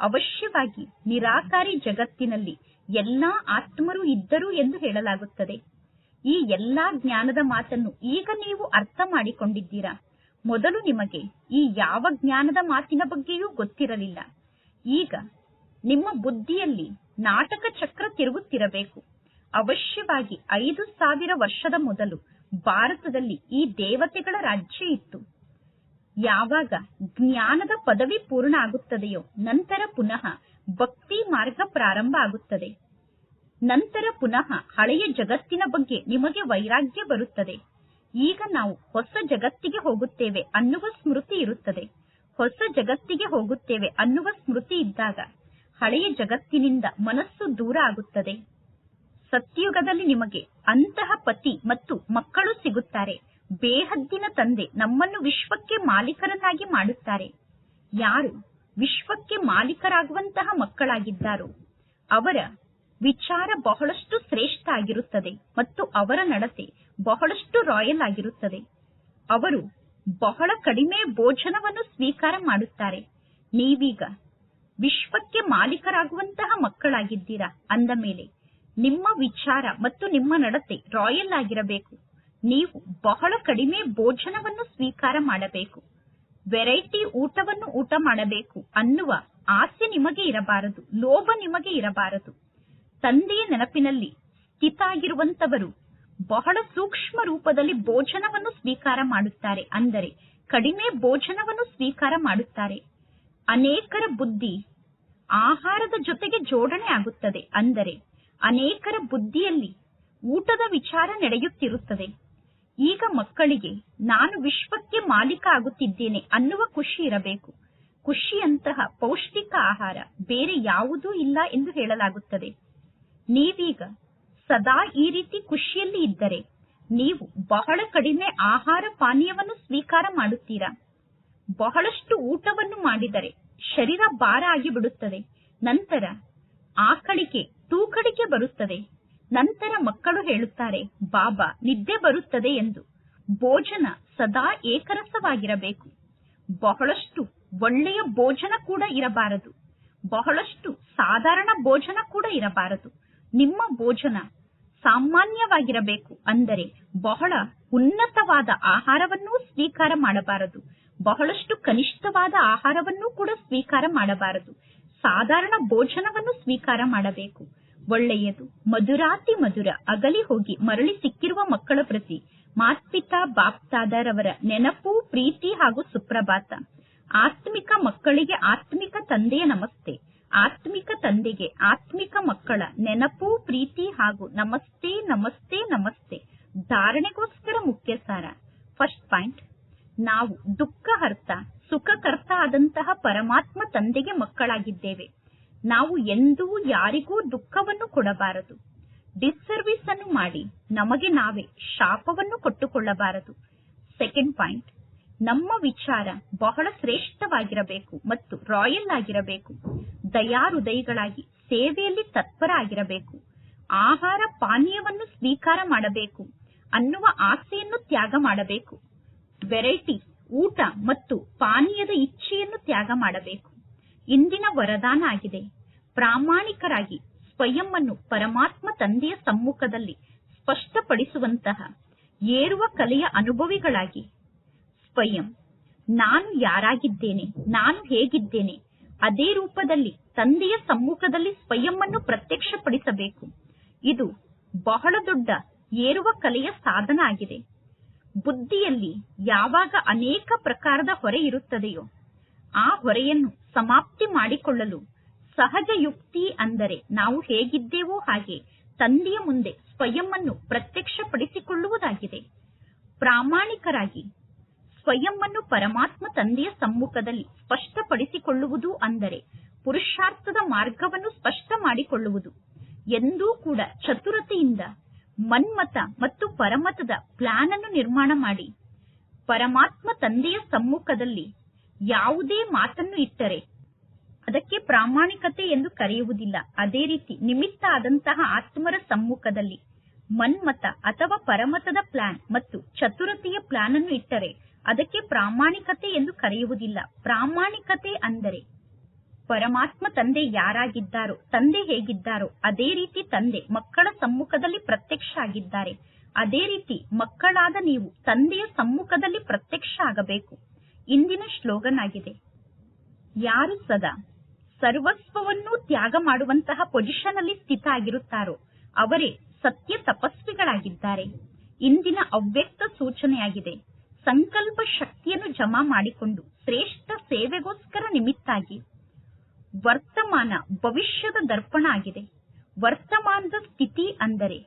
ಅವಶ್ಯವಾಗಿ ನಿರಾಕಾರಿ ಜಗತ್ತಿನಲ್ಲಿ ಎಲ್ಲಾ ಆತ್ಮರು ಇದ್ದರು ಎಂದು ಹೇಳಲಾಗುತ್ತದೆ. ಈ ಎಲ್ಲಾ ಜ್ಞಾನದ ಮಾತನ್ನು ಈಗ ನೀವು ಅರ್ಥ ಮಾಡಿಕೊಂಡಿದ್ದೀರಾ? ಮೊದಲು ನಿಮಗೆ ಈ ಯಾವ ಜ್ಞಾನದ ಮಾತಿನ ಬಗ್ಗೆಯೂ ಗೊತ್ತಿರಲಿಲ್ಲ. ಈಗ ನಿಮ್ಮ ಬುದ್ಧಿಯಲ್ಲಿ ನಾಟಕ ಚಕ್ರ ತಿರುಗುತ್ತಿರಬೇಕು. ಅವಶ್ಯವಾಗಿ ಐದು ಸಾವಿರ ವರ್ಷದ ಮೊದಲು ಭಾರತದಲ್ಲಿ ಈ ದೇವತೆಗಳ ರಾಜ್ಯ ಇತ್ತು. ಯಾವಾಗ ಜ್ಞಾನದ ಪದವಿ ಪೂರ್ಣ ಆಗುತ್ತದೆಯೋ ನಂತರ ಪುನಃ ಭಕ್ತಿ ಮಾರ್ಗ ಪ್ರಾರಂಭ ಆಗುತ್ತದೆ. ನಂತರ ಪುನಃ ಹಳೆಯ ಜಗತ್ತಿನ ಬಗ್ಗೆ ನಿಮಗೆ ವೈರಾಗ್ಯ ಬರುತ್ತದೆ. ಈಗ ನಾವು ಹೊಸ ಜಗತ್ತಿಗೆ ಹೋಗುತ್ತೇವೆ ಅನ್ನುವ ಸ್ಮೃತಿ ಇರುತ್ತದೆ. ಹೊಸ ಜಗತ್ತಿಗೆ ಹೋಗುತ್ತೇವೆ ಅನ್ನುವ ಸ್ಮೃತಿ ಇದ್ದಾಗ ಹಳೆಯ ಜಗತ್ತಿನಿಂದ ಮನಸ್ಸು ದೂರ ಆಗುತ್ತದೆ. ಸತ್ಯುಗದಲ್ಲಿ ನಿಮಗೆ ಅಂತಹ ಪತಿ ಮತ್ತು ಮಕ್ಕಳು ಸಿಗುತ್ತಾರೆ. ಬೇಹದ್ದಿನ ತಂದೆ ನಮ್ಮನ್ನು ವಿಶ್ವಕ್ಕೆ ಮಾಲೀಕರನ್ನಾಗಿ ಮಾಡುತ್ತಾರೆ. ಯಾರು ವಿಶ್ವಕ್ಕೆ ಮಾಲೀಕರಾಗುವಂತಹ ಮಕ್ಕಳಾಗಿದ್ದಾರೋ ಅವರ ವಿಚಾರ ಬಹಳಷ್ಟು ಶ್ರೇಷ್ಠ ಆಗಿರುತ್ತದೆ ಮತ್ತು ಅವರ ನಡತೆ ಬಹಳಷ್ಟು ರಾಯಲ್ ಆಗಿರುತ್ತದೆ. ಅವರು ಬಹಳ ಕಡಿಮೆ ಭೋಜನವನ್ನು ಸ್ವೀಕಾರ ಮಾಡುತ್ತಾರೆ. ನೀವೀಗ ವಿಶ್ವಕ್ಕೆ ಮಾಲೀಕರಾಗುವಂತಹ ಮಕ್ಕಳಾಗಿದ್ದೀರಾ ಅಂದ ಮೇಲೆ ನಿಮ್ಮ ವಿಚಾರ ಮತ್ತು ನಿಮ್ಮ ನಡತೆ ರಾಯಲ್ ಆಗಿರಬೇಕು. ನೀವು ಬಹಳ ಕಡಿಮೆ ಭೋಜನವನ್ನು ಸ್ವೀಕಾರ ಮಾಡಬೇಕು. ವೆರೈಟಿ ಊಟವನ್ನು ಊಟ ಮಾಡಬೇಕು ಅನ್ನುವ ಆಸೆ ನಿಮಗೆ ಇರಬಾರದು, ಲೋಭ ನಿಮಗೆ ಇರಬಾರದು. ತಂದೆಯ ನೆನಪಿನಲ್ಲಿ ಸ್ಥಿತ ಆಗಿರುವಂತವರು ಬಹಳ ಸೂಕ್ಷ್ಮ ರೂಪದಲ್ಲಿ ಭೋಜನವನ್ನು ಸ್ವೀಕಾರ ಮಾಡುತ್ತಾರೆ ಅಂದರೆ ಕಡಿಮೆ ಭೋಜನವನ್ನು ಸ್ವೀಕಾರ ಮಾಡುತ್ತಾರೆ. ಅನೇಕರ ಬುದ್ಧಿ ಆಹಾರದ ಜೊತೆಗೆ ಜೋಡಣೆ ಆಗುತ್ತದೆ ಅಂದರೆ ಅನೇಕರ ಬುದ್ಧಿಯಲ್ಲಿ ಊಟದ ವಿಚಾರ ನಡೆಯುತ್ತಿರುತ್ತದೆ. ಈಗ ಮಕ್ಕಳಿಗೆ ನಾನು ವಿಶ್ವಕ್ಕೆ ಮಾಲೀಕ ಆಗುತ್ತಿದ್ದೇನೆ ಅನ್ನುವ ಖುಷಿ ಇರಬೇಕು. ಖುಷಿಯಂತಹ ಪೌಷ್ಟಿಕ ಆಹಾರ ಬೇರೆ ಯಾವುದೂ ಇಲ್ಲ ಎಂದು ಹೇಳಲಾಗುತ್ತದೆ. ನೀವೀಗ ಸದಾ ಈ ರೀತಿ ಖುಷಿಯಲ್ಲಿ ಇದ್ದರೆ ನೀವು ಬಹಳ ಕಡಿಮೆ ಆಹಾರ ಪಾನೀಯವನ್ನು ಸ್ವೀಕಾರ ಮಾಡುತ್ತೀರಾ? ಬಹಳಷ್ಟು ಊಟವನ್ನು ಮಾಡಿದರೆ ಶರೀರ ಭಾರ ಆಗಿಬಿಡುತ್ತದೆ. ನಂತರ ಆಕಳಿಕೆ ತೂಕಡಿಕೆ ಬರುತ್ತದೆ. ನಂತರ ಮಕ್ಕಳು ಹೇಳುತ್ತಾರೆ, ಬಾಬಾ, ನಿದ್ದೆ ಬರುತ್ತದೆ ಎಂದು. ಭೋಜನ ಸದಾ ಏಕರಸವಾಗಿರಬೇಕು. ಬಹಳಷ್ಟು ಒಳ್ಳೆಯ ಭೋಜನ ಕೂಡ ಇರಬಾರದು. ಬಹಳಷ್ಟು ಸಾಧಾರಣ ಭೋಜನ ಕೂಡ ಇರಬಾರದು. ನಿಮ್ಮ ಭೋಜನ ಸಾಮಾನ್ಯವಾಗಿರಬೇಕು ಅಂದರೆ ಬಹಳ ಉನ್ನತವಾದ ಆಹಾರವನ್ನೂ ಸ್ವೀಕಾರ ಮಾಡಬಾರದು. ಬಹಳಷ್ಟು ಕನಿಷ್ಠವಾದ ಆಹಾರವನ್ನೂ ಕೂಡ ಸ್ವೀಕಾರ ಮಾಡಬಾರದು. ಸಾಧಾರಣ ಭೋಜನವನ್ನು ಸ್ವೀಕಾರ ಮಾಡಬೇಕು. ಒಳ್ಳೆಯದು. ಮಧುರಾತಿ ಮಧುರ, ಅಗಲಿ ಹೋಗಿ ಮರಳಿ ಸಿಕ್ಕಿರುವ ಮಕ್ಕಳ ಪ್ರತಿ, ಮಾತ್ಪಿತಾ ಬಾಪ್ತಾದರವರ ನೆನಪು, ಪ್ರೀತಿ ಹಾಗೂ ಸುಪ್ರಭಾತ. ಆತ್ಮಿಕ ಮಕ್ಕಳಿಗೆ ಆತ್ಮಿಕ ತಂದೆಯ ನಮಸ್ತೆ. ಆತ್ಮಿಕ ತಂದೆಗೆ ಆತ್ಮಿಕ ಮಕ್ಕಳ ನೆನಪು, ಪ್ರೀತಿ ಹಾಗೂ ನಮಸ್ತೆ ನಮಸ್ತೆ ನಮಸ್ತೆ. ಧಾರಣೆಗೋಸ್ಕರ ಮುಖ್ಯ ಸಾರ ಫಸ್ಟ್ ಪಾಯಿಂಟ್, ನಾವು ದುಃಖ, ಹರ್ತ ಸುಖಕರ್ತ ಆದಂತಹ ಪರಮಾತ್ಮ ತಂದೆಗೆ ಮಕ್ಕಳಾಗಿದ್ದೇವೆ. ನಾವು ಎಂದೂ ಯಾರಿಗೂ ದುಃಖವನ್ನು ಕೊಡಬಾರದು. ಡಿಸ್ಸರ್ವಿಸ್ ಅನ್ನು ಮಾಡಿ ನಮಗೆ ನಾವೇ ಶಾಪವನ್ನು ಕೊಟ್ಟುಕೊಳ್ಳಬಾರದು. ಸೆಕೆಂಡ್ ಪಾಯಿಂಟ್ ನಮ್ಮ ವಿಚಾರ ಬಹಳ ಶ್ರೇಷ್ಠವಾಗಿರಬೇಕು ಮತ್ತು ರಾಯಲ್ ಆಗಿರಬೇಕು. ದಯಾಹೃದಯಿಗಳಾಗಿ ಸೇವೆಯಲ್ಲಿ ತತ್ಪರ ಆಗಿರಬೇಕು. ಆಹಾರ ಪಾನೀಯವನ್ನು ಸ್ವೀಕಾರ ಮಾಡಬೇಕು ಅನ್ನುವ ಆಸೆಯನ್ನು ತ್ಯಾಗ ಮಾಡಬೇಕು. ವೆರೈಟಿ ಊಟ ಮತ್ತು ಪಾನೀಯದ ಇಚ್ಛೆಯನ್ನು ತ್ಯಾಗ ಮಾಡಬೇಕು. ಇಂದಿನ ವರದಾನ ಆಗಿದೆ. ಪ್ರಾಮಾಣಿಕರಾಗಿ ಸ್ವಯಂ ಪರಮಾತ್ಮ ತಂದೆಯ ಸಮ್ಮುಖದಲ್ಲಿ ಸ್ಪಷ್ಟಪಡಿಸುವಂತಹ ಏರುವ ಕಲೆಯ ಅನುಭವಿಗಳಾಗಿ ಸ್ವಯಂ ನಾನು ಯಾರಾಗಿದ್ದೇನೆ, ನಾನು ಹೇಗಿದ್ದೇನೆ, ಅದೇ ರೂಪದಲ್ಲಿ ತಂದೆಯ ಸಮ್ಮುಖದಲ್ಲಿ ಸ್ವಯಂ ಅನ್ನು ಪ್ರತ್ಯಕ್ಷಪಡಿಸಬೇಕು. ಇದು ಬಹಳ ದೊಡ್ಡ ಏರುವ ಕಲೆಯ ಸಾಧನ ಆಗಿದೆ. ಬುದ್ಧಿಯಲ್ಲಿ ಯಾವಾಗ ಅನೇಕ ಪ್ರಕಾರದ ಹೊರೆ ಇರುತ್ತದೆಯೋ, ಆ ಹೊರೆಯನ್ನು ಸಮಾಪ್ತಿ ಮಾಡಿಕೊಳ್ಳಲು ಸಹಜ ಯುಕ್ತಿ ಅಂದರೆ ನಾವು ಹೇಗಿದ್ದೇವೋ ಹಾಗೆ ತಂದೆಯ ಮುಂದೆ ಸ್ವಯಂ ಅನ್ನು ಪ್ರತ್ಯಕ್ಷಪಡಿಸಿಕೊಳ್ಳುವುದಾಗಿದೆ. ಪ್ರಾಮಾಣಿಕರಾಗಿ ಸ್ವಯಂ ಪರಮಾತ್ಮ ತಂದೆಯ ಸಮ್ಮುಖದಲ್ಲಿ ಸ್ಪಷ್ಟಪಡಿಸಿಕೊಳ್ಳುವುದು ಅಂದರೆ ಪುರುಷಾರ್ಥದ ಮಾರ್ಗವನ್ನು ಸ್ಪಷ್ಟ ಮಾಡಿಕೊಳ್ಳುವುದು ಎಂದೂ ಕೂಡ ಚತುರತೆಯಿಂದ ಮನ್ಮತ ಮತ್ತು ಪರಮತದ ಪ್ಲಾನ್ ಅನ್ನು ನಿರ್ಮಾಣ ಮಾಡಿ ಪರಮಾತ್ಮ ತಂದೆಯ ಸಮ್ಮುಖದಲ್ಲಿ ಯಾವುದೇ ಮಾತನ್ನು ಇಟ್ಟರೆ ಅದಕ್ಕೆ ಪ್ರಾಮಾಣಿಕತೆ ಎಂದು ಕರೆಯುವುದಿಲ್ಲ. ಅದೇ ರೀತಿ ನಿಮಿತ್ತ ಆದಂತಹ ಆತ್ಮರ ಸಮ್ಮುಖದಲ್ಲಿ ಮನ್ಮತ ಅಥವಾ ಪರಮತದ ಪ್ಲಾನ್ ಮತ್ತು ಚತುರತೆಯ ಪ್ಲಾನ್ ಅನ್ನು ಇಟ್ಟರೆ ಅದಕ್ಕೆ ಪ್ರಾಮಾಣಿಕತೆ ಎಂದು ಕರೆಯುವುದಿಲ್ಲ. ಪ್ರಾಮಾಣಿಕತೆ ಅಂದರೆ ಪರಮಾತ್ಮ ತಂದೆ ಯಾರಾಗಿದ್ದಾರೋ, ತಂದೆ ಹೇಗಿದ್ದಾರೋ, ಅದೇ ರೀತಿ ತಂದೆ ಮಕ್ಕಳ ಸಮ್ಮುಖದಲ್ಲಿ ಪ್ರತ್ಯಕ್ಷ ಆಗಿದ್ದಾರೆ. ಅದೇ ರೀತಿ ಮಕ್ಕಳಾದ ನೀವು ತಂದೆಯ ಸಮ್ಮುಖದಲ್ಲಿ ಪ್ರತ್ಯಕ್ಷ ಆಗಬೇಕು. ಇಂದಿನ ಶ್ಲೋಗನ್ ಆಗಿದೆ ಯಾರು ಸದಾ ಸರ್ವಸ್ವವನ್ನು ತ್ಯಾಗ ಮಾಡುವಂತಹ ಪೊಸಿಷನ್ ಅಲ್ಲಿ ಸ್ಥಿತ ಆಗಿರುತ್ತಾರೋ ಅವರೇ ಸತ್ಯ ತಪಸ್ವಿಗಳಾಗಿದ್ದಾರೆ. ಇಂದಿನ ಅವ್ಯಕ್ತ ಸೂಚನೆಯಾಗಿದೆ, ಸಂಕಲ್ಪ ಶಕ್ತಿಯನ್ನು ಜಮಾ ಮಾಡಿಕೊಂಡು ಶ್ರೇಷ್ಠ ಸೇವೆಗೋಸ್ಕರ ನಿಮಿತ್ತಾಗಿ. ವರ್ತಮಾನ ಭವಿಷ್ಯದ ದರ್ಪಣ ಆಗಿದೆ. ವರ್ತಮಾನದ ಸ್ಥಿತಿ ಅಂದರೆ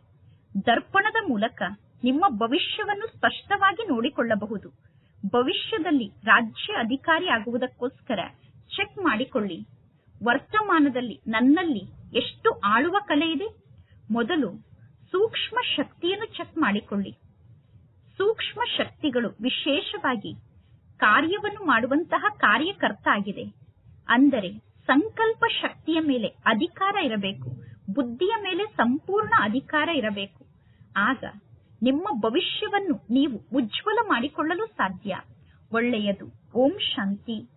ದರ್ಪಣದ ಮೂಲಕ ನಿಮ್ಮ ಭವಿಷ್ಯವನ್ನು ಸ್ಪಷ್ಟವಾಗಿ ನೋಡಿಕೊಳ್ಳಬಹುದು. ಭವಿಷ್ಯದಲ್ಲಿ ರಾಜ್ಯ ಅಧಿಕಾರಿ ಆಗುವುದಕ್ಕೋಸ್ಕರ ಚೆಕ್ ಮಾಡಿಕೊಳ್ಳಿ. ವರ್ತಮಾನದಲ್ಲಿ ನನ್ನಲ್ಲಿ ಎಷ್ಟು ಆಳುವ ಕಲೆ ಇದೆ? ಮೊದಲು ಸೂಕ್ಷ್ಮ ಶಕ್ತಿಯನ್ನು ಚೆಕ್ ಮಾಡಿಕೊಳ್ಳಿ. ಸೂಕ್ಷ್ಮ ಶಕ್ತಿಗಳು ವಿಶೇಷವಾಗಿ ಕಾರ್ಯವನ್ನು ಮಾಡುವಂತಹ ಕಾರ್ಯಕರ್ತ ಆಗಿದೆ ಅಂದರೆ ಸಂಕಲ್ಪ ಶಕ್ತಿಯ ಮೇಲೆ ಅಧಿಕಾರ ಇರಬೇಕು, ಬುದ್ಧಿಯ ಮೇಲೆ ಸಂಪೂರ್ಣ ಅಧಿಕಾರ ಇರಬೇಕು. ಆಗ ನಿಮ್ಮ ಭವಿಷ್ಯವನ್ನು ನೀವು ಉಜ್ವಲ ಮಾಡಿಕೊಳ್ಳಲು ಸಾಧ್ಯ. ಒಳ್ಳೆಯದು. ಓಂ ಶಾಂತಿ.